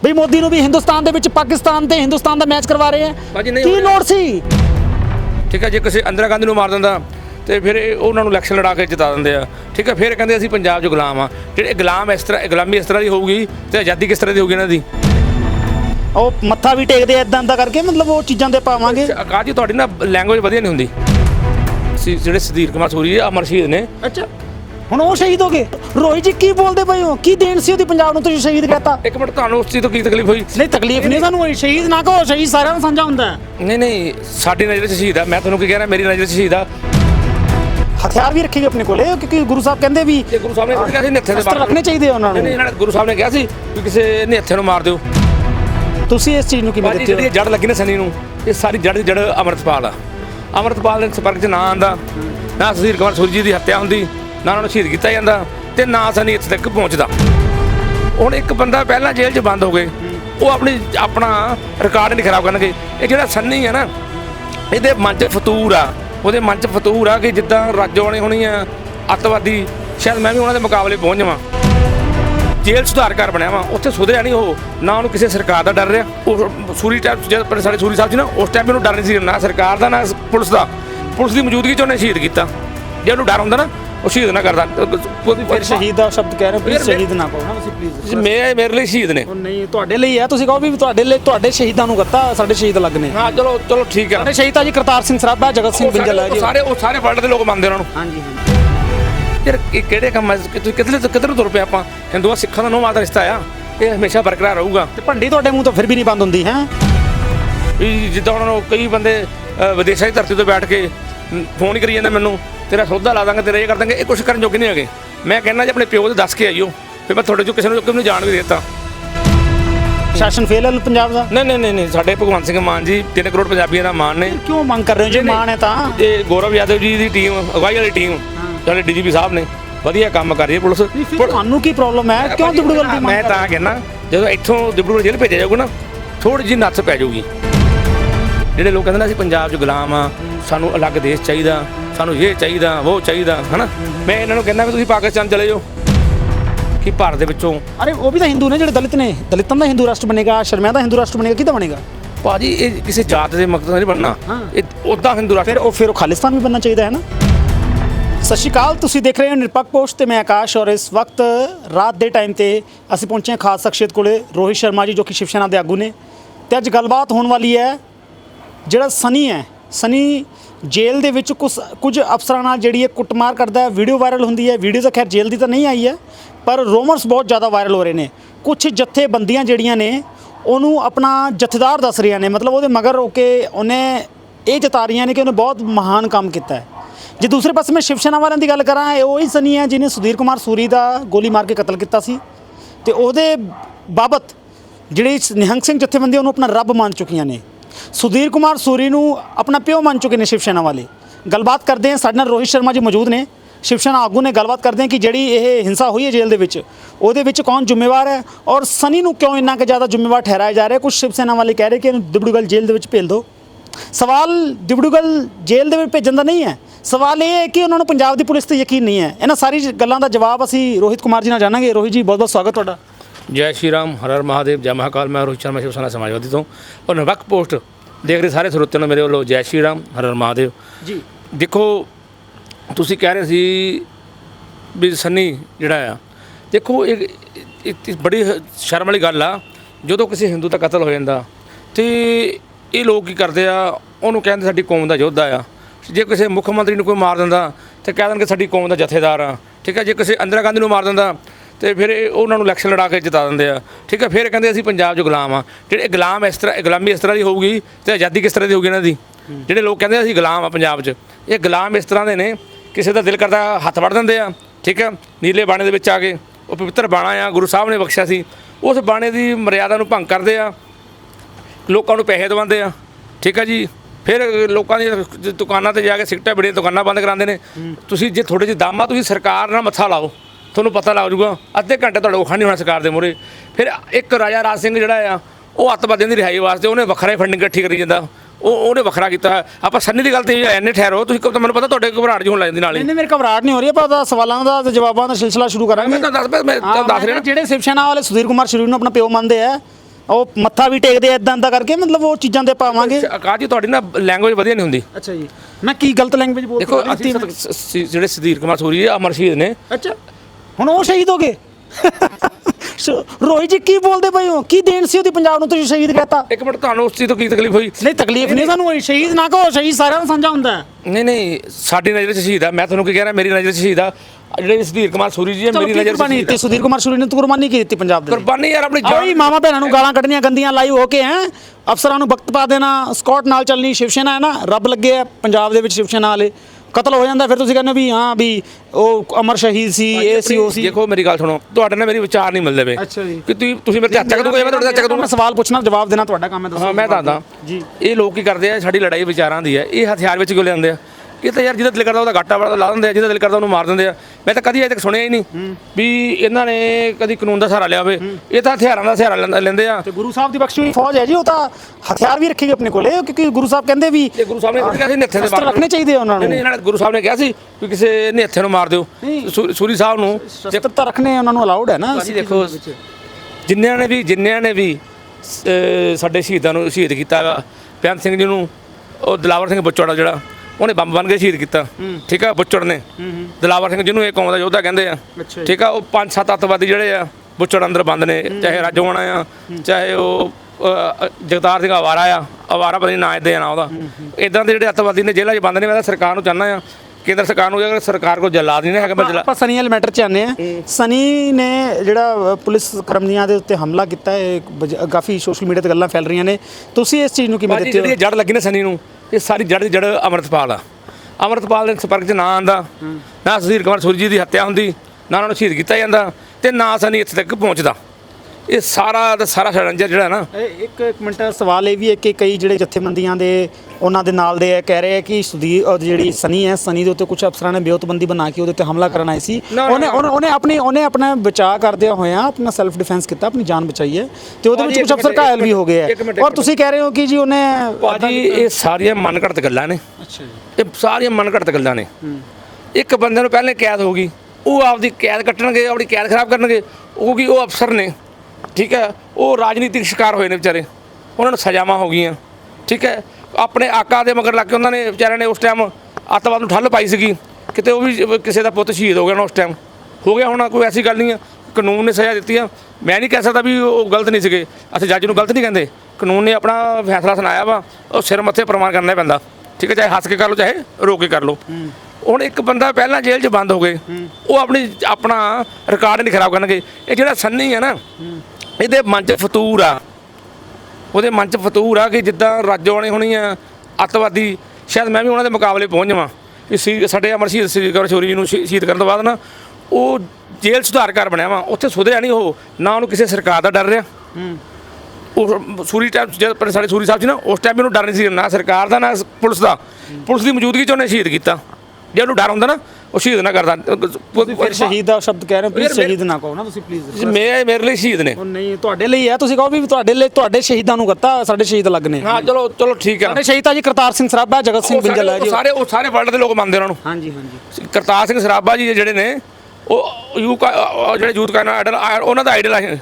ਬਈ ਮੋਦੀ ਨੂੰ ਵੀ ਹਿੰਦੁਸਤਾਨ ਦੇ ਵਿੱਚ ਪਾਕਿਸਤਾਨ ਤੇ ਹਿੰਦੁਸਤਾਨ ਦਾ ਮੈਚ ਕਰਵਾ ਰਹੇ ਭਾਜੀ ਆ ਕੀ ਰਿਹਾ। ਲੋੜ ਸੀ? ਠੀਕ ਹੈ ਜੇ ਕਿਸੇ ਇੰਦਰਾ ਗਾਂਧੀ ਨੂੰ ਮਾਰ ਦਿੰਦਾ ਤੇ ਫਿਰ ਇਹ ਉਹਨਾਂ ਨੂੰ ਇਲੈਕਸ਼ਨ ਲੜਾ ਕੇ ਜਿਤਾ ਦਿੰਦੇ ਆ। ਠੀਕ ਹੈ ਫਿਰ ਕਹਿੰਦੇ ਅਸੀਂ ਪੰਜਾਬ 'ਚ ਗੁਲਾਮ ਆ। ਜਿਹੜੇ ਗੁਲਾਮ ਇਸ ਤਰ੍ਹਾਂ ਗੁਲਾਮੀ ਇਸ ਤਰ੍ਹਾਂ ਦੀ ਹੋਊਗੀ ਤੇ ਆਜ਼ਾਦੀ ਕਿਸ ਤਰ੍ਹਾਂ ਦੀ ਹੋਊਗੀ ਇਹਨਾਂ ਦੀ? ਉਹ ਮੱਥਾ ਵੀ ਟੇਕਦੇ ਐਦਾਂ ਦਾ ਕਰਕੇ ਮਤਲਬ ਉਹ ਚੀਜ਼ਾਂ ਤੇ ਪਾਵਾਂਗੇ। ਆਕਾਸ਼ ਜੀ ਤੁਹਾਡੀ ਨਾ ਲੈਂਗੁਏਜ ਵਧੀਆ ਨਹੀਂ ਹੁੰਦੀ। ਸੀ ਜਿਹੜੇ ਸਦੀਰ ਕੁਮਾਰ ਸੂਰੀ ਜੀ ਅਮਰ ਸ਼ਹੀਦ ਨੇ। ਅੱਛਾ। ਹੁਣ ਉਹ ਸ਼ਹੀਦ ਹੋ ਗਏ। ਰੋਹਿਤ ਜੀ ਕੀ ਬੋਲਦੇ ਪਏ ਹੋ? ਕੀ ਦੇਣ ਸੀ ਉਹਦੀ ਪੰਜਾਬ ਨੂੰ ਤੁਸੀਂ ਸ਼ਹੀਦ ਕਹਤਾ? ਇੱਕ ਮਿੰਟ ਤੁਹਾਨੂੰ ਉਸ ਚੀਜ਼ ਤੋਂ ਕੀ ਤਕਲੀਫ ਹੋਈ? ਨਹੀਂ ਤਕਲੀਫ ਨਹੀਂ ਸਾਨੂੰ ਹੋਈ। ਸ਼ਹੀਦ ਨਾ ਕਹੋ ਸ਼ਹੀਦ ਸਾਰਿਆਂ ਨੂੰ ਸਾਂਝਾ ਹੁੰਦਾ ਹੈ। ਨਹੀਂ ਨਹੀਂ ਸਾਡੀ ਨਜ਼ਰ 'ਚ ਸ਼ਹੀਦ ਆ। ਮੈਂ ਤੁਹਾਨੂੰ ਕੀ ਕਹਿ ਰਿਹਾ ਮੇਰੀ ਨਜ਼ਰ 'ਚ ਸ਼ਹੀਦ ਆ। ਹਥਿਆਰ ਵੀ ਰੱਖੇਗੇ ਆਪਣੇ ਕੋਲੇ ਕਿਉਂਕਿ ਗੁਰੂ ਸਾਹਿਬ ਕਹਿੰਦੇ ਵੀ ਜੇ ਗੁਰੂ ਸਾਹਿਬ ਨੇ ਕਿਹਾ ਸੀ ਨਿੱਥੇ ਦੇ ਅਸਤਰ ਰੱਖਣੇ ਚਾਹੀਦੇ ਆ ਉਹਨਾਂ ਨਹੀਂ ਨਹੀਂ ਨੂੰ ਇਹਨਾਂ ਨੇ ਗੁਰੂ ਸਾਹਿਬ ਨੇ ਕਿਹਾ ਸੀ ਕਿ ਕਿਸੇ ਨਿੱਥੇ ਨੂੰ ਮਾਰ ਦਿਓ। ਤੁਸੀਂ ਇਸ ਚੀਜ਼ ਨੂੰ ਕਿਵੇਂ ਬਾਜੀ ਦਿੱਤੇ ਜਿਹੜੀ ਹੋ ਜੜ ਲੱਗੀ ਨਾ ਸਨੀ ਨੂੰ ਇਹ ਸਾਰੀ ਜੜ ਦੀ ਜੜ ਅਮਰਤਪਾਲ ਆ। ਅਮਰਤਪਾਲ ਦੇ ਸੰਪਰਕ 'ਚ ਨਾ ਆਂਦਾ ਨਾ ਸੁਧੀਰ ਕੁਮਾਰ ਸੂਰੀ ਜੀ ਦੀ ਹੱਤਿਆ ਹੁੰਦੀ ਨਾ ਉਹਨਾਂ ਨੂੰ ਸ਼ਹੀਦ ਕੀਤਾ ਜਾਂਦਾ ਤੇ ਨਾ ਸਨੀ ਇੱਥੇ ਤੱਕ ਪਹੁੰਚਦਾ। ਹੁਣ ਇੱਕ ਬੰਦਾ ਪਹਿਲਾਂ ਜੇਲ੍ਹ 'ਚ ਬੰਦ ਹੋ ਗਏ, ਉਹ ਆਪਣੀ, ਆਪਣਾ ਰਿਕਾਰਡ ਨਹੀਂ ਖਰਾਬ ਕਰਨਗੇ। ਇਹ ਜਿਹੜਾ ਸੰਨੀ ਹੈ ਨਾ, ਇਹਦੇ ਮਨ 'ਚ ਫਤੂਰ ਆ। ਉਹਦੇ ਮਨ 'ਚ ਫਤੂਰ ਆ ਕਿ ਜਿੱਦਾਂ ਰਾਜੋਆਣੀ ਹੋਣੀ ਆ, ਅੱਤਵਾਦੀ, ਸ਼ਾਇਦ ਮੈਂ ਵੀ ਉਹਨਾਂ ਦੇ ਮੁਕਾਬਲੇ ਪਹੁੰਚ ਜਾਵਾਂ। ਜੇਲ੍ਹ ਸੁਧਾਰਕਾਰ ਬਣਿਆ ਵਾ, ਉੱਥੇ ਸੁਧਰਿਆ ਨਹੀਂ ਉਹ। ਨਾ ਉਹਨੂੰ ਕਿਸੇ ਸਰਕਾਰ ਦਾ ਡਰ ਰਿਹਾ। ਉਹ ਸੂਰੀ ਟਾਈਮ ਜਦ ਪਰ ਸਾਡੇ ਸੂਰੀ ਸਾਹਿਬ ਜੀ ਨਾ, ਉਸ ਟਾਈਮ ਉਹਨੂੰ ਡਰ ਨਹੀਂ ਸੀ। ਨਾ ਸਰਕਾਰ ਦਾ, ਨਾ ਪੁਲਿਸ ਦਾ। ਪੁਲਿਸ ਦੀ ਮੌਜੂਦਗੀ 'ਚ ਉਹਨੇ ਸ਼ਹੀਦ ਕੀਤਾ। ਜੇ ਉਹਨੂੰ ਡਰ ਹੁੰਦਾ ਨਾ ਉਹ ਸ਼ਹੀਦ ਨਾ ਕਰਦਾ। ਫਿਰ ਸ਼ਹੀਦ ਦਾ ਸ਼ਬਦ ਕਹਿ ਰਹੇ ਹੋ ਪਲੀਜ਼ ਸ਼ਹੀਦ ਨਾ ਕਹੋ ਨਾ ਤੁਸੀਂ ਪਲੀਜ਼ ਮੈਂ ਮੇਰੇ ਲਈ ਸ਼ਹੀਦ ਨੇ। ਉਹ ਨਹੀਂ ਤੁਹਾਡੇ ਲਈ ਹੈ ਤੁਸੀਂ ਕਹੋ ਵੀ ਤੁਹਾਡੇ ਲਈ ਤੁਹਾਡੇ ਸ਼ਹੀਦਾਂ ਨੂੰ ਗੱਤਾ ਸਾਡੇ ਸ਼ਹੀਦ ਅਲੱਗ ਨੇ ਹਾਂ ਚਲੋ ਚਲੋ ਠੀਕ ਆ। ਸਾਡੇ ਸ਼ਹੀਦ ਤਾਂ ਜੀ ਕਰਤਾਰ ਸਿੰਘ ਸਰਾਭਾ ਜਗਤ ਸਿੰਘ ਬਿੰਜਲ ਹੈ ਜੀ। ਸਾਰੇ ਉਹ ਸਾਰੇ ਵਰਲਡ ਦੇ ਲੋਕ ਮੰਨਦੇ ਉਹਨਾਂ ਨੂੰ। ਹਾਂਜੀ ਹਾਂਜੀ। ਯਾਰ ਇਹ ਕਿਹੜੇ ਕੰਮ ਆ? ਕਿ ਤੁਸੀਂ ਕਿੱਧਰ ਕਿੱਧਰ ਨੂੰ ਤੁਰ ਪਏ ਆਪਾਂ? ਹਿੰਦੂਆਂ ਸਿੱਖਾਂ ਦਾ ਨੋ ਮਾਤਾ ਰਿਸ਼ਤਾ ਆ। ਇਹ ਹਮੇਸ਼ਾ ਬਰਕਰਾਰ ਰਹੂਗਾ। ਤੇ ਭੰਡੀ ਤੁਹਾਡੇ ਮੂੰਹ ਤੋਂ ਫਿਰ ਵੀ ਨਹੀਂ ਬੰਦ ਹੁੰਦੀ ਹੈ? ਜਿੱਦਾਂ ਉਹਨਾਂ ਨੂੰ ਕਈ ਬੰਦੇ ਵਿਦੇਸ਼ਾਂ ਦੀ ਧਰਤੀ ਤੇ ਬੈਠ ਕੇ ਫੋਨ ਹੀ ਕਰੀ ਜਾਂਦੇ ਮੈਨੂੰ। ਤੇਰਾ ਸੌਦਾ ਲਾ ਦਾਂਗੇ ਤੇਰਾ ਇਹ ਕਰ ਦਾਂਗੇ ਇਹ ਕੁਛ ਕਰਨ ਜੋਗੇ ਨਹੀਂ ਹੈਗੇ। ਮੈਂ ਕਹਿੰਦਾ ਜੇ ਆਪਣੇ ਪਿਓ ਦੇ ਦੱਸ ਕੇ ਆਈਓ ਫਿਰ ਮੈਂ ਤੁਹਾਡੇ ਚੋਂ ਕਿਸੇ ਨੂੰ ਕਿਸੇ ਨੂੰ ਜਾਣ ਵੀ ਦਿੱਤਾ। ਸ਼ਾਸਨ ਫੇਲ ਹੈ ਪੰਜਾਬ ਦਾ? ਨਹੀਂ ਨਹੀਂ ਨਹੀਂ ਸਾਡੇ ਭਗਵੰਤ ਸਿੰਘ ਮਾਨ ਜੀ 3 ਕਰੋੜ ਪੰਜਾਬੀਆਂ ਦਾ ਮਾਨ ਨੇ। ਕਿਉਂ ਮੰਗ ਕਰ ਰਹੇ ਹੋ? ਜੇ ਮਾਣ ਹੈ ਤਾਂ। ਇਹ ਗੌਰਵ ਯਾਦਵ ਜੀ ਦੀ ਟੀਮ ਅਗਵਾਈ ਵਾਲੀ ਟੀਮ ਸਾਡੇ ਡੀਜੀਪੀ ਸਾਹਿਬ ਨੇ ਵਧੀਆ ਕੰਮ ਕਰ ਰਹੀ ਹੈ ਪੁਲਿਸ। ਤੁਹਾਨੂੰ ਕੀ ਪ੍ਰੋਬਲਮ ਹੈ? ਕਿਉਂ ਦਿਬੜੂਗਲ ਦੀ ਮੈਂ ਤਾਂ ਕਹਿੰਦਾ ਜਦੋਂ ਇੱਥੋਂ ਦਿਬੜੂਗੜ ਜੇਲ੍ਹ ਭੇਜਿਆ ਜਾਊਗਾ ਨਾ ਥੋੜੀ ਜਿਹੀ ਨੱਥ ਪੈ ਜਾਊਗੀ। ਜਿਹੜੇ ਲੋਕ ਕਹਿੰਦੇ ਨੇ ਅਸੀਂ ਪੰਜਾਬ 'ਚ ਗੁਲਾਮ ਆ ਸਾਨੂੰ ਅਲੱਗ ਦੇਸ਼ ਚਾਹੀਦਾ ਸਾਨੂੰ ਇਹ ਚਾਹੀਦਾ ਉਹ ਚਾਹੀਦਾ ਹਨਾ? ਮੈਂ ਇਹਨਾਂ ਨੂੰ ਕਹਿੰਦਾ ਵੀ ਤੁਸੀਂ ਪਾਕਿਸਤਾਨ ਚਲੇ ਜਾਓ। ਕਿ ਭਾਰਤ ਦੇ ਵਿੱਚੋਂ? ਅਰੇ ਉਹ ਵੀ ਤਾਂ ਹਿੰਦੂ ਨੇ ਜਿਹੜੇ ਦਲਿਤ ਨੇ। ਦਲਿਤਾਂ ਦਾ ਹਿੰਦੂ ਰਾਸ਼ਟਰ ਬਣੇਗਾ ਸ਼ਰਮਿਆਂ ਦਾ ਹਿੰਦੂ ਰਾਸ਼ਟਰ ਬਣੇਗਾ ਕਿਹਦਾ ਬਣੇਗਾ? ਭਾਜੀ ਇਹ ਕਿਸੇ ਜਾਤ ਦੇ ਮਕਸਦ ਨਹੀਂ ਬਣਨਾ। ਇਹ ਉਦਾਂ ਹਿੰਦੂ ਰਾਸ਼ਟਰ ਫਿਰ ਉਹ ਫਿਰ ਉਹ ਖਾਲਿਸਤਾਨ ਵੀ ਬਣਨਾ ਚਾਹੀਦਾ ਹੈ ਨਾ ਸਤਿ ਸ਼੍ਰੀ ਅਕਾਲ ਤੁਸੀਂ ਦੇਖ ਰਹੇ ਹੋ ਨਿਰਪੱਖ ਪੋਸਟ ਤੇ ਮੈਂ ਆਕਾਸ਼ ਔਰ ਇਸ ਵਕਤ ਰਾਤ ਦੇ ਟਾਈਮ ਤੇ ਅਸੀਂ ਪਹੁੰਚੇ ਹਾਂ ਖਾਸ ਸ਼ਖਸੀਅਤ ਕੋਲੇ ਰੋਹਿਤ ਸ਼ਰਮਾ ਜੀ ਜੋ ਕਿ ਸ਼ਿਵ ਸੈਨਾ ਦੇ ਆਗੂ ਨੇ। ਤੇ ਅੱਜ ਗੱਲਬਾਤ ਹੋਣ ਵਾਲੀ ਹੈ ਜਿਹੜਾ ਸਨੀ ਹੈ ਸਨੀ ਜੇਲ੍ਹ ਦੇ ਵਿੱਚ ਕੁਝ ਕੁਝ ਅਫਸਰਾਂ ਨਾਲ ਜਿਹੜੀ ਹੈ ਕੁੱਟਮਾਰ ਕਰਦਾ ਹੈ ਵੀਡੀਓ ਵਾਇਰਲ ਹੁੰਦੀ ਹੈ। ਵੀਡੀਓ ਤਾਂ ਖੈਰ ਜੇਲ੍ਹ ਦੀ ਤਾਂ ਨਹੀਂ ਆਈ ਹੈ, ਪਰ ਰੋਮਰਸ ਬਹੁਤ ਜ਼ਿਆਦਾ ਵਾਇਰਲ ਹੋ ਰਹੇ ਨੇ। ਕੁਝ ਜਥੇਬੰਦੀਆਂ ਜਿਹੜੀਆਂ ਨੇ, ਉਹਨੂੰ ਆਪਣਾ ਜਥੇਦਾਰ ਦੱਸ ਰਹੀਆਂ ਨੇ। ਮਤਲਬ ਉਹਦੇ ਮਗਰ ਹੋ ਕੇ ਉਹਨੇ ਇਹ ਜਤਾ ਰਹੀਆਂ ਨੇ ਕਿ ਉਹਨੇ ਬਹੁਤ ਮਹਾਨ ਕੰਮ ਕੀਤਾ ਹੈ। ਜੇ ਦੂਸਰੇ ਪਾਸੇ ਮੈਂ ਸ਼ਿਵ ਸੈਨਾ ਵਾਲਿਆਂ ਦੀ ਗੱਲ ਕਰਾਂ, ਇਹ ਉਹੀ ਸਨੀ ਹੈ ਜਿਹਨੇ ਸੁਧੀਰ ਕੁਮਾਰ ਸੂਰੀ ਦਾ ਗੋਲੀ ਮਾਰ ਕੇ ਕਤਲ ਕੀਤਾ ਸੀ। ਤੇ ਉਹਦੇ ਬਾਬਤ ਜਿਹੜੀ ਨਿਹੰਗ ਸਿੰਘ ਜਥੇਬੰਦੀ ਉਹਨੂੰ ਆਪਣਾ ਰੱਬ ਮੰਨ ਚੁੱਕੀਆਂ ਨੇ। ਸੁਧੀਰ ਕੁਮਾਰ ਸੂਰੀ ਨੂੰ ਆਪਣਾ ਪਿਓ ਮੰਨ ਚੁੱਕੇ ਨੇ ਸ਼ਿਵ ਸੈਨਾ ਵਾਲੇ ਗੱਲਬਾਤ ਕਰਦੇ ਹਾਂ ਸਾਡੇ ਨਾਲ ਰੋਹਿਤ ਸ਼ਰਮਾ ਜੀ ਮੌਜੂਦ ਨੇ ਸ਼ਿਵ ਸੈਨਾ ਆਗੂ ਨੇ ਗੱਲਬਾਤ ਕਰਦੇ ਹਾਂ ਕਿ ਜਿਹੜੀ ਇਹ ਹਿੰਸਾ ਹੋਈ ਹੈ ਜੇਲ੍ਹ ਦੇ ਵਿੱਚ ਉਹਦੇ ਵਿੱਚ ਕੌਣ ਜ਼ਿੰਮੇਵਾਰ ਹੈ ਔਰ ਸਨੀ ਨੂੰ ਕਿਉਂ ਇੰਨਾ ਕੁ ਜ਼ਿਆਦਾ ਜ਼ਿੰਮੇਵਾਰ ਠਹਿਰਾਇਆ ਜਾ ਰਿਹਾ ਕੁਝ ਸ਼ਿਵ ਸੈਨਾ ਵਾਲੇ ਕਹਿ ਰਹੇ ਕਿ ਇਹਨੂੰ ਦਿਬੜੂਗਲ ਜੇਲ੍ਹ ਦੇ ਵਿੱਚ ਭੇਜ ਦਿਓ ਸਵਾਲ ਦਿਬੜੂਗਲ ਜੇਲ੍ਹ ਦੇ ਵਿੱਚ ਭੇਜਣ ਦਾ ਨਹੀਂ ਹੈ ਸਵਾਲ ਇਹ ਹੈ ਕਿ ਉਹਨਾਂ ਨੂੰ ਪੰਜਾਬ ਦੀ ਪੁਲਿਸ ਤੇ ਯਕੀਨ ਨਹੀਂ ਹੈ ਇਹਨਾਂ ਸਾਰੀ ਗੱਲਾਂ ਦਾ ਜਵਾਬ ਅਸੀਂ ਰੋਹਿਤ ਕੁਮਾਰ ਜੀ ਨਾਲ ਜਾਣਾਂਗੇ ਰੋਹਿਤ ਜੀ ਬਹੁਤ ਬਹੁਤ ਸਵਾਗਤ ਤੁਹਾਡਾ ਜੈ ਸ਼੍ਰੀ ਰਾਮ ਹਰ ਹਰ ਮਹਾਦੇਵ ਜੈ ਮਹਾਕਾਲ ਮੈਂ ਰੋਹਿਤ ਸ਼ਰਮਾ ਸ਼ਿਵ ਸੈਨਾ ਸਮਾਜਵਾਦੀ ਤੋਂ। ਔਰ ਨਿਰਪੱਖ ਪੋਸਟ ਦੇਖ ਰਹੇ ਸਾਰੇ ਸਰੋਤਿਆਂ ਨੂੰ ਮੇਰੇ ਵੱਲੋਂ ਜੈ ਸ਼੍ਰੀ ਰਾਮ ਹਰ ਹਰ ਮਹਾਦੇਵ। ਜੀ। ਦੇਖੋ ਤੁਸੀਂ ਕਹਿ ਰਹੇ ਸੀ ਵੀ ਸੰਨੀ ਜਿਹੜਾ ਆ ਦੇਖੋ ਇਹ ਬੜੀ ਸ਼ਰਮ ਵਾਲੀ ਗੱਲ ਆ। ਜਦੋਂ ਕਿਸੇ ਹਿੰਦੂ ਦਾ ਕਤਲ ਹੋ ਜਾਂਦਾ ਤੇ ਇਹ ਲੋਕ ਕੀ ਕਰਦੇ ਆ ਉਹਨੂੰ ਕਹਿੰਦੇ ਸਾਡੀ ਕੌਮ ਦਾ ਯੋਧਾ ਆ। ਜੇ ਕਿਸੇ ਮੁੱਖ ਮੰਤਰੀ ਨੂੰ ਕੋਈ ਮਾਰ ਦਿੰਦਾ ਤੇ ਕਹਿ ਦੇਣਗੇ ਸਾਡੀ ਕੌਮ ਦਾ ਜਥੇਦਾਰ ਆ। ਠੀਕ ਹੈ ਜੇ ਕਿਸੇ ਇੰਦਰਾ ਗਾਂਧੀ ਨੂੰ ਮਾਰ ਦਿੰਦਾ ਤੇ ਫਿਰ ਇਹ ਉਹਨਾਂ ਨੂੰ ਇਲੈਕਸ਼ਨ ਲੜਾ ਕੇ ਜਿਤਾ ਦਿੰਦੇ ਆ। ਠੀਕ ਹੈ ਫਿਰ ਕਹਿੰਦੇ ਅਸੀਂ ਪੰਜਾਬ 'ਚ ਗੁਲਾਮ ਆ। ਜਿਹੜੇ ਗੁਲਾਮ ਇਸ ਤਰ੍ਹਾਂ ਗੁਲਾਮੀ ਇਸ ਤਰ੍ਹਾਂ ਦੀ ਹੋਊਗੀ ਤੇ ਆਜ਼ਾਦੀ ਕਿਸ ਤਰ੍ਹਾਂ ਦੀ ਹੋਊਗੀ ਇਹਨਾਂ ਦੀ? ਜਿਹੜੇ ਲੋਕ ਕਹਿੰਦੇ ਅਸੀਂ ਗੁਲਾਮ ਆ ਪੰਜਾਬ 'ਚ ਇਹ ਗੁਲਾਮ ਇਸ ਤਰ੍ਹਾਂ ਦੇ ਨੇ ਕਿਸੇ ਦਾ ਦਿਲ ਕਰਦਾ ਹੱਥ ਵੜ ਦਿੰਦੇ ਆ। ਠੀਕ ਹੈ ਨੀਲੇ ਬਾਣੇ ਦੇ ਵਿੱਚ ਆ ਕੇ ਉਹ ਪਵਿੱਤਰ ਬਾਣਾ ਆ ਗੁਰੂ ਸਾਹਿਬ ਨੇ ਬਖਸ਼ਿਆ ਸੀ। ਉਸ ਬਾਣੇ ਦੀ ਮਰਿਆਦਾ ਨੂੰ ਭੰਗ ਕਰਦੇ ਆ ਲੋਕਾਂ ਨੂੰ ਪੈਸੇ ਦਵਾਉਂਦੇ ਆ। ਠੀਕ ਹੈ ਜੀ ਫਿਰ ਲੋਕਾਂ ਦੀ ਦੁਕਾਨਾਂ ਤੇ ਜਾ ਕੇ ਸਿਗਟਾਂ ਬੜੀਆਂ ਦੁਕਾਨਾਂ ਬੰਦ ਕਰਾਉਂਦੇ ਨੇ। ਤੁਸੀਂ ਜੇ ਥੋੜੇ ਜਿਹੇ ਦਮ ਆ ਤੁਸੀਂ ਸਰਕਾਰ ਨਾਲ ਮੱਥਾ ਲਾਓ। ਤੁਹਾਨੂੰ ਪਤਾ ਲੱਗ ਜਾਊਗਾ ਅੱਧੇ ਘੰਟੇ ਤੁਹਾਡੇ ਔਖਾ ਨਹੀਂ ਹੋਣਾ ਸਰਕਾਰ ਦੇ ਮੂਹਰੇ। ਫਿਰ ਇੱਕ ਰਾਜਾ ਰਾਜ ਸਿੰਘ ਜਿਹੜਾ ਆ ਉਹ ਅੱਤਵਾਦੀਆਂ ਦੀ ਰਿਹਾਈ ਵਾਸਤੇ ਉਹਨੇ ਵੱਖਰਾ ਹੀ ਫੰਡਿੰਗ ਇਕੱਠੀ ਕਰੀ ਜਾਂਦਾ। ਉਹ ਉਹਨੇ ਵੱਖਰਾ ਕੀਤਾ। ਆਪਾਂ ਸੰਨੀ ਦੀ ਗੱਲ ਤੇ ਐਨੇ ਠਹਿਰੋ ਤੁਸੀਂ ਤਾਂ ਮੈਨੂੰ ਪਤਾ ਤੁਹਾਡੇ ਘਬਰਾਹਟ ਜਿਹੀ ਹੋਣ ਲੱਗ ਜਾਂਦੀ ਨਾਲ ਨਹੀਂ ਮੇਰੇ ਘਬਰਾਹਟ ਨਹੀਂ ਹੋ ਰਹੀ ਪਰ ਉਹਦਾ ਸਵਾਲਾਂ ਦਾ ਤੇ ਜਵਾਬਾਂ ਦਾ ਸਿਲਸਿਲਾ ਸ਼ੁਰੂ ਕਰਾਂਗੇ। ਮੈਂ ਤਾਂ ਦੱਸ ਮੈਂ ਤਾਂ ਦੱਸ ਰਿਹਾ ਜਿਹੜੇ ਸ਼ਿਵ ਸੈਨਾ ਵਾਲੇ ਸੁਧੀਰ ਕੁਮਾਰ ਸ਼ੁਰੂ ਨੂੰ ਆਪਣਾ ਪਿਓ ਮੰਨਦੇ ਆ ਉਹ ਮੱਥਾ ਵੀ ਟੇਕਦੇ ਇਦਾਂ ਇਦਾਂ ਕਰਕੇ ਮਤਲਬ ਉਹ ਚੀਜ਼ਾਂ ਦੇ ਪਾਵਾਂਗੇ। ਆਕਾਸ਼ ਜੀ ਤੁਹਾਡੀ ਨਾ ਲੈਂਗੁਏਜ ਵਧੀਆ ਨਹੀਂ ਹੁੰਦੀ। ਅੱਛਾ ਜੀ। ਮੈਂ ਕੀ ਗਲਤ ਲੈਂਗੁਏਜ ਬੋਲ ਦੇਖੋ ਜਿਹੜੇ ਸਦੀਰ ਕੁਮਾਰ ਸੂਰੀ ਅਮਰ ਸ਼ਹੀਦ ਨੇ। ਅੱਛਾ। ਹੁਣ ਉਹ ਸ਼ਹੀਦ ਹੋ ਗਏ। ਸੋ, ਰੋਹਿਤ ਜੀ ਕੀ ਬੋਲਦੇ ਪਏ ਹੋ? ਕੀ ਦੇਣ ਸੀ ਉਹਦੀ ਪੰਜਾਬ ਨੂੰ ਤੁਸੀਂ ਸ਼ਹੀਦ ਕਹਤਾ? ਇੱਕ ਮਿੰਟ ਤੁਹਾਨੂੰ ਉਸ ਚੀਜ਼ ਤੋਂ ਕੀ ਤਕਲੀਫ ਹੋਈ? ਨਹੀਂ ਤਕਲੀਫ ਨਹੀਂ ਸਾਨੂੰ ਹੋਈ। ਸ਼ਹੀਦ ਨਾ ਕਹੋ ਸ਼ਹੀਦ ਸਾਰਿਆਂ ਨੂੰ ਸਾਂਝਾ ਹੁੰਦਾ ਨਹੀਂ ਨਹੀਂ ਸਾਡੀ ਨਜ਼ਰ 'ਚ ਸ਼ਹੀਦ ਆ। ਮੈਂ ਤੁਹਾਨੂੰ ਕੀ ਕਹਿ ਰਿਹਾ ਮੇਰੀ ਨਜ਼ਰ 'ਚ ਸ਼ਹੀਦ ਆ। ਜਿਹੜੇ ਸਦੀਰ ਕੁਮਾਰ ਸੂਰੀ ਜੀ ਮੇਰੀ ਨਜ਼ਰ 'ਚ ਕੁਰਬਾਨੀ। ਦਿੱਤੀ? ਸੁਧੀਰ ਕੁਮਾਰ ਸ਼ੂਰੀ ਨੇ ਕੁਰਬਾਨੀ ਕੀ ਦਿੱਤੀ ਪੰਜਾਬ ਦੇ ਕੁਰਬਾਨੀ ਯਾਰ ਆਪਣੀ ਜਾਨ ਮਾਮਾ ਭੈਣਾਂ ਨੂੰ ਗਾਲਾਂ ਕੱਢਣੀਆਂ ਗੰਦੀਆਂ ਲਾਈਵ ਹੋ ਕੇ ਹੈ। ਅਫਸਰਾਂ ਨੂੰ ਵਕਤ ਪਾ ਦੇਣਾ ਸਕਾਟ ਨਾਲ ਚੱਲਣੀ ਸ਼ਿਵ ਸੈਨਾ ਹੈ ਨਾ ਰੱਬ ਲੱਗੇ ਆ ਪੰਜਾਬ ਦੇ ਵਿੱਚ ਸ਼ਿਵ ਸੈਨਾ ਵਾਲੇ। ਕਤਲ ਹੋ ਜਾਂਦਾ ਫਿਰ ਤੁਸੀਂ ਕਹਿੰਦੇ ਹੋ ਵੀ ਹਾਂ ਵੀ ਉਹ ਅਮਰ ਸ਼ਹੀਦ ਸੀ ਇਹ ਸੀ ਉਹ ਸੀ। ਦੇਖੋ ਮੇਰੀ ਗੱਲ ਸੁਣੋ ਤੁਹਾਡੇ ਨਾਲ ਮੇਰੀ ਵਿਚਾਰ ਨਹੀਂ ਮਿਲਦੇ ਵੇ ਅੱਛਾ ਜੀ। ਕਿ ਤੁਸੀਂ ਤੁਸੀਂ ਮੇਰੇ ਚਾਚਾ ਕਦੋਂ ਮੈਂ ਤੁਹਾਡੇ ਚਾਚਾ ਕਦੋਂ ਮੈਂ ਸਵਾਲ ਪੁੱਛਣਾ ਜਵਾਬ ਦੇਣਾ ਤੁਹਾਡਾ ਕੰਮ ਹੈ ਦੱਸੋ ਹਾਂ ਮੈਂ ਦੱਸਦਾ। ਜੀ। ਇਹ ਲੋਕ ਕੀ ਕਰਦੇ ਆ ਸਾਡੀ ਲੜਾਈ ਵਿਚਾਰਾਂ ਦੀ ਹੈ ਇਹ ਹਥਿਆਰ ਵਿੱਚ ਕਿਉਂ ਲਿਆਉਂਦੇ ਆ? ਇਹ ਤਾਂ ਯਾਰ ਜਿਹਦਾ ਦਿਲ ਕਰਦਾ ਉਹਦਾ ਘਾਟਾ ਵਾਲਾ ਲਾ ਦਿੰਦੇ ਆ ਜਿਹਦਾ ਦਿਲ ਕਰਦਾ ਉਹਨੂੰ ਮਾਰ ਦਿੰਦੇ ਆ। ਮੈਂ ਤਾਂ ਕਦੀ ਅਜੇ ਤੱਕ ਸੁਣਿਆ ਹੀ ਨਹੀਂ ਵੀ ਇਹਨਾਂ ਨੇ ਕਦੀ ਕਾਨੂੰਨ ਦਾ ਸਹਾਰਾ ਲਿਆ ਹੋਵੇ। ਇਹ ਤਾਂ ਹਥਿਆਰਾਂ ਦਾ ਸਹਾਰਾ ਲੈਂਦਾ- ਆ। ਤੇ ਗੁਰੂ ਸਾਹਿਬ ਦੀ ਬਖਸ਼ੀ ਹੋਈ ਫੌਜ ਹੈ ਜੀ ਉਹ ਤਾਂ ਹਥਿਆਰ ਵੀ ਰੱਖੇਗੀ ਆਪਣੇ ਕੋਲੇ। ਕਿਉਂਕਿ ਗੁਰੂ ਸਾਹਿਬ ਕਹਿੰਦੇ ਵੀ ਤੇ ਗੁਰੂ ਸਾਹਿਬ ਨੇ ਕਿਹਾ ਸੀ ਨਿਹੱਥੇ ਦੇ ਮਾਰ ਰੱਖਣੇ ਚਾਹੀਦੇ ਆ ਉਹਨਾਂ ਨੂੰ। ਨਹੀਂ ਇਹਨਾਂ ਨੇ ਗੁਰੂ ਸਾਹਿਬ ਨੇ ਕਿਹਾ ਸੀ ਵੀ ਕਿਸੇ ਨਿਹੱਥੇ ਨੂੰ ਮਾਰ ਦਿਓ। ਸੂਰੀ ਸਾਹਿਬ ਨੂੰ ਸ਼ਸਤਰ ਤਾਂ ਰੱਖਣੇ ਉਹਨਾਂ ਨੂੰ ਅਲਾਉਡ ਹੈ ਨਾ। ਭਾਜੀ ਦੇਖੋ ਜਿੰਨਿਆਂ ਨੇ ਵੀ ਜਿੰਨਿਆਂ ਨੇ ਵੀ ਸਾਡੇ ਸ਼ਹੀਦਾਂ ਨੂੰ ਸ਼ਹੀਦ ਕੀਤਾ ਬੇਅੰਤ ਸਿੰਘ ਜੀ ਨੂੰ ਉਹ ਦਲਾਵਰ ਸਿੰਘ ਬੁੱਚੜ ਜਿਹੜਾ ਉਹਨੇ ਬੰਬ ਬਣ ਕੇ ਸ਼ਹੀਦ ਕੀਤਾ। ਠੀਕ ਆ ਬੁੱਚੜ ਨੇ। ਦਲਾਵਰ ਸਿੰਘ ਜਿਹਨੂੰ ਇਹ ਕੌਮ ਦਾ ਯੋਧਾ ਕਹਿੰਦੇ ਆ। ਠੀਕ ਆ ਉਹ ਪੰਜ ਸੱਤ ਅੱਤਵਾਦੀ ਜਿਹੜੇ ਆ ਬੁੱਚੜ ਅੰਦਰ ਬੰਦ ਨੇ ਚਾਹੇ ਰਾਜੋਆਣਾ ਆ ਚਾਹੇ ਉਹ ਜਗਤਾਰ ਸਿੰਘ ਆਵਾਰਾ ਆ ਆਵਾਰਾ ਪਤਾ ਨਹੀਂ ਨਾਂ ਇਦਾਂ ਨਾ ਉਹਦਾ। ਇਦਾਂ ਦੇ ਜਿਹੜੇ ਅੱਤਵਾਦੀ ਨੇ ਜੇਲ੍ਹਾਂ 'ਚ ਬੰਦ ਨੇ ਮੈਂ ਤਾਂ ਸਰਕਾਰ ਨੂੰ ਚਾਹੁੰਦਾ ਆ ਕੇਂਦਰ ਸਰਕਾਰ ਨੂੰ ਅਗਰ ਸਰਕਾਰ ਕੋਲ ਜਲਾਦ ਨਹੀਂ ਨਾ ਹੈਗਾ ਮੈਂ ਜਲਾ ਆਪਾਂ ਸਨੀ ਵਾਲੇ ਮੈਟਰ 'ਚ ਆਨੇ ਆ ਸਨੀ ਨੇ ਜਿਹੜਾ ਪੁਲਿਸ ਕਰਮੀਆਂ ਦੇ ਉੱਤੇ ਹਮਲਾ ਕੀਤਾ ਹੈ ਕਾਫੀ ਸੋਸ਼ਲ ਮੀਡੀਆ ਤੇ ਗੱਲਾਂ ਫੈਲ ਰਹੀਆਂ ਨੇ। ਤੁਸੀਂ ਇਸ ਚੀਜ਼ ਨੂੰ ਕਿਵੇਂ ਦਿੱਤੇ ਜਿਹੜੀ ਹੋ? ਜੜ ਲੱਗੀ ਨਾ ਸਨੀ ਨੂੰ ਇਹ ਸਾਰੀ ਜੜ ਜੜ ਅਮਰਤਪਾਲ ਆ। ਅਮਰਤਪਾਲ ਦੇ ਸੰਪਰਕ 'ਚ ਨਾ ਆਂਦਾ ਨਾ ਸੁਧੀਰ ਕੁਮਾਰ ਸੂਰੀ ਜੀ ਦੀ ਹੱਤਿਆ ਹੁੰਦੀ, ਨਾ ਉਹਨਾਂ ਨੂੰ ਸ਼ਹੀਦ ਕੀਤਾ ਜਾਂਦਾ ਤੇ ਨਾ ਸਨੀ ਇੱਥੇ ਤੱਕ ਪਹੁੰਚਦਾ। ਇਹ ਸਾਰਾ ਦਾ ਸਾਰਾ ષਡਯੰਤਰ ਜਿਹੜਾ ਨਾ। ਇਹ ਇੱਕ ਇੱਕ ਮਿੰਟ ਸਵਾਲ ਇਹ ਵੀ ਹੈ ਕਿ ਕਈ ਜਿਹੜੇ ਜਥੇਬੰਦੀਆਂ ਦੇ ਉਹਨਾਂ ਦੇ ਨਾਲ ਦੇ ਕਹਿ ਰਹੇ ਆ ਕਿ ਅ, ਜਿਹੜੀ ਸਨੀ ਹੈ ਸਨੀ ਦੇ ਉੱਤੇ ਕੁਝ ਅਫਸਰਾਂ ਨੇ ਬਿਉਤਬੰਦੀ ਬਣਾ ਕੇ ਉਹਦੇ ਉੱਤੇ ਹਮਲਾ ਕਰਨ ਆਏ ਸੀ। ਨਾ, ਨਾ, ਉਹਨੇ। ਉਹਨੇ- ਉਹਨੇ ਆਪਣੀ ਉਹਨੇ ਆਪਣਾ ਬਚਾਅ ਕਰਦਿਆਂ ਹੋਇਆਂ ਆਪਣਾ ਸੈਲਫ ਡਿਫੈਂਸ ਕੀਤਾ ਆਪਣੀ ਜਾਨ ਬਚਾਈ ਹੈ। ਤੇ ਉਹਦੇ ਵਿੱਚ ਭਾਜੀ, ਕੁਝ ਇੱਕ ਅਫਸਰ ਮਿੰਟ, ਘਾਇਲ ਵੀ ਹੋ ਗਏ ਇੱਕ ਮਿੰਟ, ਹੈ ਇੱਕ ਔਰ ਤੁਸੀਂ ਕਹਿ ਰਹੇ ਹੋ ਕਿ ਜੀ ਉਹਨੇ ਭਾਜੀ ਇਹ ਸਾਰੀਆਂ ਮਨਘੜਤ ਗੱਲਾਂ ਨੇ। ਅੱਛਾ ਜੀ। ਇਹ ਸਾਰੀਆਂ ਮਨਘੜਤ ਗੱਲਾਂ ਨੇ। ਇੱਕ ਬੰਦੇ ਨੂੰ ਪਹਿਲੇ ਕੈਦ ਹੋ ਗਈ ਉਹ ਆਪਦੀ ਕੈਦ ਕੱਟਣਗੇ ਆਪਣੀ ਕੈਦ ਖਰਾਬ ਕਰਨਗੇ ਉਹ ਕੀ ਉਹ ਅਫਸਰ ਨੇ। ਠੀਕ ਹੈ? ਉਹ ਰਾਜਨੀਤਿਕ ਸ਼ਿਕਾਰ ਹੋਏ ਨੇ ਵਿਚਾਰੇ। ਉਹਨਾਂ ਨੂੰ ਸਜ਼ਾਵਾਂ ਹੋ ਗਈਆਂ। ਠੀਕ ਹੈ? ਆਪਣੇ ਆਕਾ ਦੇ ਮਗਰ ਲੱਗ ਕੇ ਉਹਨਾਂ ਨੇ ਵਿਚਾਰਿਆਂ ਨੇ ਉਸ ਟਾਈਮ ਅੱਤਵਾਦ ਨੂੰ ਠੱਲ ਪਾਈ ਸੀਗੀ। ਕਿਤੇ ਉਹ ਵੀ ਕਿਸੇ ਦਾ ਪੁੱਤ ਸ਼ਹੀਦ ਹੋ ਗਿਆ ਨਾ ਉਸ ਟਾਈਮ ਹੋ ਗਿਆ ਹੋਣਾ, ਕੋਈ ਐਸੀ ਗੱਲ ਨਹੀਂ ਆ। ਕਾਨੂੰਨ ਨੇ ਸਜ਼ਾ ਦਿੱਤੀ ਆ। ਮੈਂ ਨਹੀਂ ਕਹਿ ਸਕਦਾ ਵੀ ਉਹ ਗਲਤ ਨਹੀਂ ਸੀਗੇ। ਅਸੀਂ ਜੱਜ ਨੂੰ ਗਲਤ ਨਹੀਂ ਕਹਿੰਦੇ। ਕਾਨੂੰਨ ਨੇ ਆਪਣਾ ਫੈਸਲਾ ਸੁਣਾਇਆ ਵਾ। ਉਹ ਸਿਰ ਮੱਥੇ ਪ੍ਰਮਾਣ ਕਰਨਾ ਪੈਂਦਾ। ਠੀਕ ਹੈ? ਚਾਹੇ ਹੱਸ ਕੇ ਕਰ ਲਓ, ਚਾਹੇ ਰੋ ਕੇ ਕਰ ਲਓ। ਹੁਣ ਇੱਕ ਬੰਦਾ ਪਹਿਲਾਂ ਜੇਲ੍ਹ 'ਚ ਬੰਦ ਹੋ ਗਏ। ਉਹ ਆਪਣੀ ਆਪਣਾ ਰਿਕਾਰਡ ਨਹੀਂ ਖਰਾਬ ਕਰਨਗੇ। ਇਹ ਜਿਹੜਾ ਸੰਨੀ ਹੈ ਨਾ ਇਹਦੇ ਮਨ 'ਚ ਫਤੂਰ ਆ। ਉਹਦੇ ਮਨ 'ਚ ਫਤੂਰ ਆ ਕਿ ਜਿੱਦਾਂ ਰਾਜੋਆਣੇ ਹੋਣੀ ਆ ਅੱਤਵਾਦੀ ਸ਼ਾਇਦ ਮੈਂ ਵੀ ਉਹਨਾਂ ਦੇ ਮੁਕਾਬਲੇ ਪਹੁੰਚ ਜਾਵਾਂ। ਕਿ ਸੀ ਸਾਡੇ ਅਮਰ ਸ਼ਹੀਦ ਸ੍ਰੀ ਜੀ ਨੂੰ ਸ਼ਹੀ- ਸ਼ਹੀਦ ਕਰਨ ਤੋਂ ਬਾਅਦ ਨਾ ਉਹ ਜੇਲ੍ਹ ਸੁਧਾਰਕਾਰ ਬਣਿਆ ਵਾ। ਉੱਥੇ ਸੁਧਰਿਆ ਨਹੀਂ ਉਹ। ਨਾ ਉਹਨੂੰ ਕਿਸੇ ਸਰਕਾਰ ਦਾ ਡਰ ਰਿਹਾ। ਉਹ ਸੂਰੀ ਟਾਈਮ ਜਦ ਸਾਡੇ ਸੂਰੀ ਸਾਹਿਬ ਸੀ ਨਾ ਉਸ ਟਾਈਮ ਇਹਨੂੰ ਡਰ ਨਹੀਂ ਸੀ। ਨਾ ਸਰਕਾਰ ਦਾ ਨਾ ਪੁਲਿਸ ਦਾ। ਪੁਲਿਸ ਦੀ ਮੌਜੂਦਗੀ 'ਚ ਉਹਨੇ ਸ਼ਹੀਦ ਕੀਤਾ। ਜੇ ਉਹਨੂੰ ਡਰ ਹੁੰਦਾ ਨਾ ਉਹ ਸ਼ਹੀਦ ਨਾ ਕਰਦਾ। ਫਿਰ ਸ਼ਹੀਦ ਦਾ ਸ਼ਬਦ ਕਹਿ ਰਹੇ ਹੋ ਪਲੀਜ਼ ਸ਼ਹੀਦ ਨਾ ਕਹੋ ਨਾ ਤੁਸੀਂ ਪਲੀਜ਼ ਮੇਰੇ ਮੇਰੇ ਲਈ ਸ਼ਹੀਦ ਨੇ। ਉਹ ਨਹੀਂ ਤੁਹਾਡੇ ਲਈ ਹੈ ਤੁਸੀਂ ਕਹੋ ਵੀ ਤੁਹਾਡੇ ਲਈ ਤੁਹਾਡੇ ਸ਼ਹੀਦਾਂ ਨੂੰ ਕਰਤਾ ਸਾਡੇ ਸ਼ਹੀਦ ਅਲੱਗ ਨੇ ਹਾਂ ਚਲੋ ਚਲੋ ਠੀਕ ਆ। ਸਾਡੇ ਸ਼ਹੀਦ ਜੀ ਕਰਤਾਰ ਸਿੰਘ ਸਰਾਭਾ ਜਗਤ ਸਿੰਘ ਬਿੰਜਲ ਹੈ ਜੀ। ਸਾਰੇ ਉਹ ਸਾਰੇ ਵਰਲਡ ਦੇ ਲੋਕ ਮੰਨਦੇ ਉਹਨਾਂ ਨੂੰ। ਹਾਂਜੀ ਹਾਂਜੀ। ਕਰਤਾਰ ਸਿੰਘ ਸਰਾਭਾ ਜੀ ਜਿਹੜੇ ਨੇ ਉਹ ਯੂ ਕਾ ਉਹ ਜਿਹੜੇ ਯੂਥ ਕਾ ਆਈਡਲ ਉਹਨਾਂ ਦਾ ਆਈਡਲ ਹੈ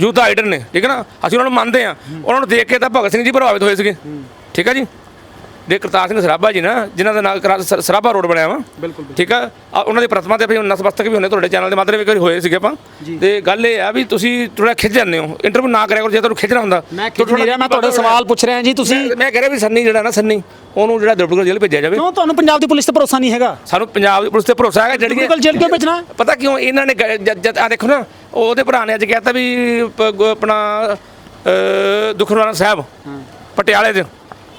ਯੂਥ ਦਾ ਆਈਡਲ ਨੇ ਠੀਕ ਹੈ ਨਾ? ਅਸੀਂ ਉਹਨਾਂ ਨੂੰ ਮੰਨਦੇ ਆ ਉਹਨਾਂ ਨੂੰ ਦੇਖ ਕੇ ਤਾਂ ਭਗਤ ਸਿੰਘ ਜੀ ਪ੍ਰਭਾਵਿਤ ਹੋਏ ਸੀਗੇ। ਠੀਕ ਹੈ ਜੀ? ਦੇ ਕਰਤਾਰ ਸਿੰਘ ਸਰਾਭਾ ਜੀ ਨਾ ਜਿਨ੍ਹਾਂ ਦਾ ਨਾਮ ਸਰਾਭਾ ਰੋਡ ਬਣਿਆ ਵਾ। ਬਿਲਕੁਲ ਠੀਕ ਆ? ਆ ਉਹਨਾਂ ਦੀ ਪ੍ਰਤਿਮਾ ਤੇ ਫਿਰ ਨਸਬਸਤਕ ਵੀ ਹੁੰਦੇ ਤੁਹਾਡੇ ਚੈਨਲ ਦੇ ਇੱਕ ਵਾਰੀ ਹੋਏ ਸੀਗੇ ਆਪਾਂ। ਤੇ ਗੱਲ ਇਹ ਆ ਵੀ ਤੁਸੀਂ ਥੋੜਾ ਖਿੱਚ ਜਾਂਦੇ ਹੋ। ਇੰਟਰਵਿਊ ਨਾ ਕਰਿਆ ਕਰੋ ਜੇ ਤੁਹਾਨੂੰ ਖਿੱਚਣਾ ਹੁੰਦਾ। ਮੈਂ ਖਿੱਚ ਨਹੀਂ ਰਿਹਾ ਮੈਂ ਤੁਹਾਡੇ ਸਵਾਲ ਪੁੱਛ ਰਿਹਾ ਜੀ ਤੁਸੀਂ ਮੈਂ- ਕਹਿ ਰਿਹਾ ਵੀ ਸੰਨੀ ਜਿਹੜਾ ਨਾ ਸੰਨੀ ਉਹਨੂੰ ਜਿਹੜਾ ਦਰਬਗੜ ਜੇਲ੍ਹ ਭੇਜਿਆ ਜਾਵੇ। ਕਿਉਂ? ਤੁਹਾਨੂੰ ਪੰਜਾਬ ਦੀ ਪੁਲਿਸ ਤੇ ਭਰੋਸਾ ਨਹੀਂ ਹੈਗਾ। ਸਾਨੂੰ ਪੰਜਾਬ ਦੀ ਪੁਲਿਸ ਤੇ ਭਰੋਸਾ ਹੈਗਾ ਜਿਹੜੀ ਬਿਲਕੁਲ ਜੇਲ੍ਹ ਕਿਉਂ ਭੇਜਣਾ? ਪਤਾ ਕਿਉਂ? ਇਹਨਾਂ ਨੇ ਜਦ ਆ ਦੇਖੋ ਨਾ ਉਹਦੇ ਭਰਾ ਨੇ ਅੱਜ ਕਹਿਤਾ ਵੀ ਆਪਣਾ ਦੁਖਨਿਵਾਰਨ ਸਾਹਿਬ ਪਟਿਆਲੇ ਦੇ।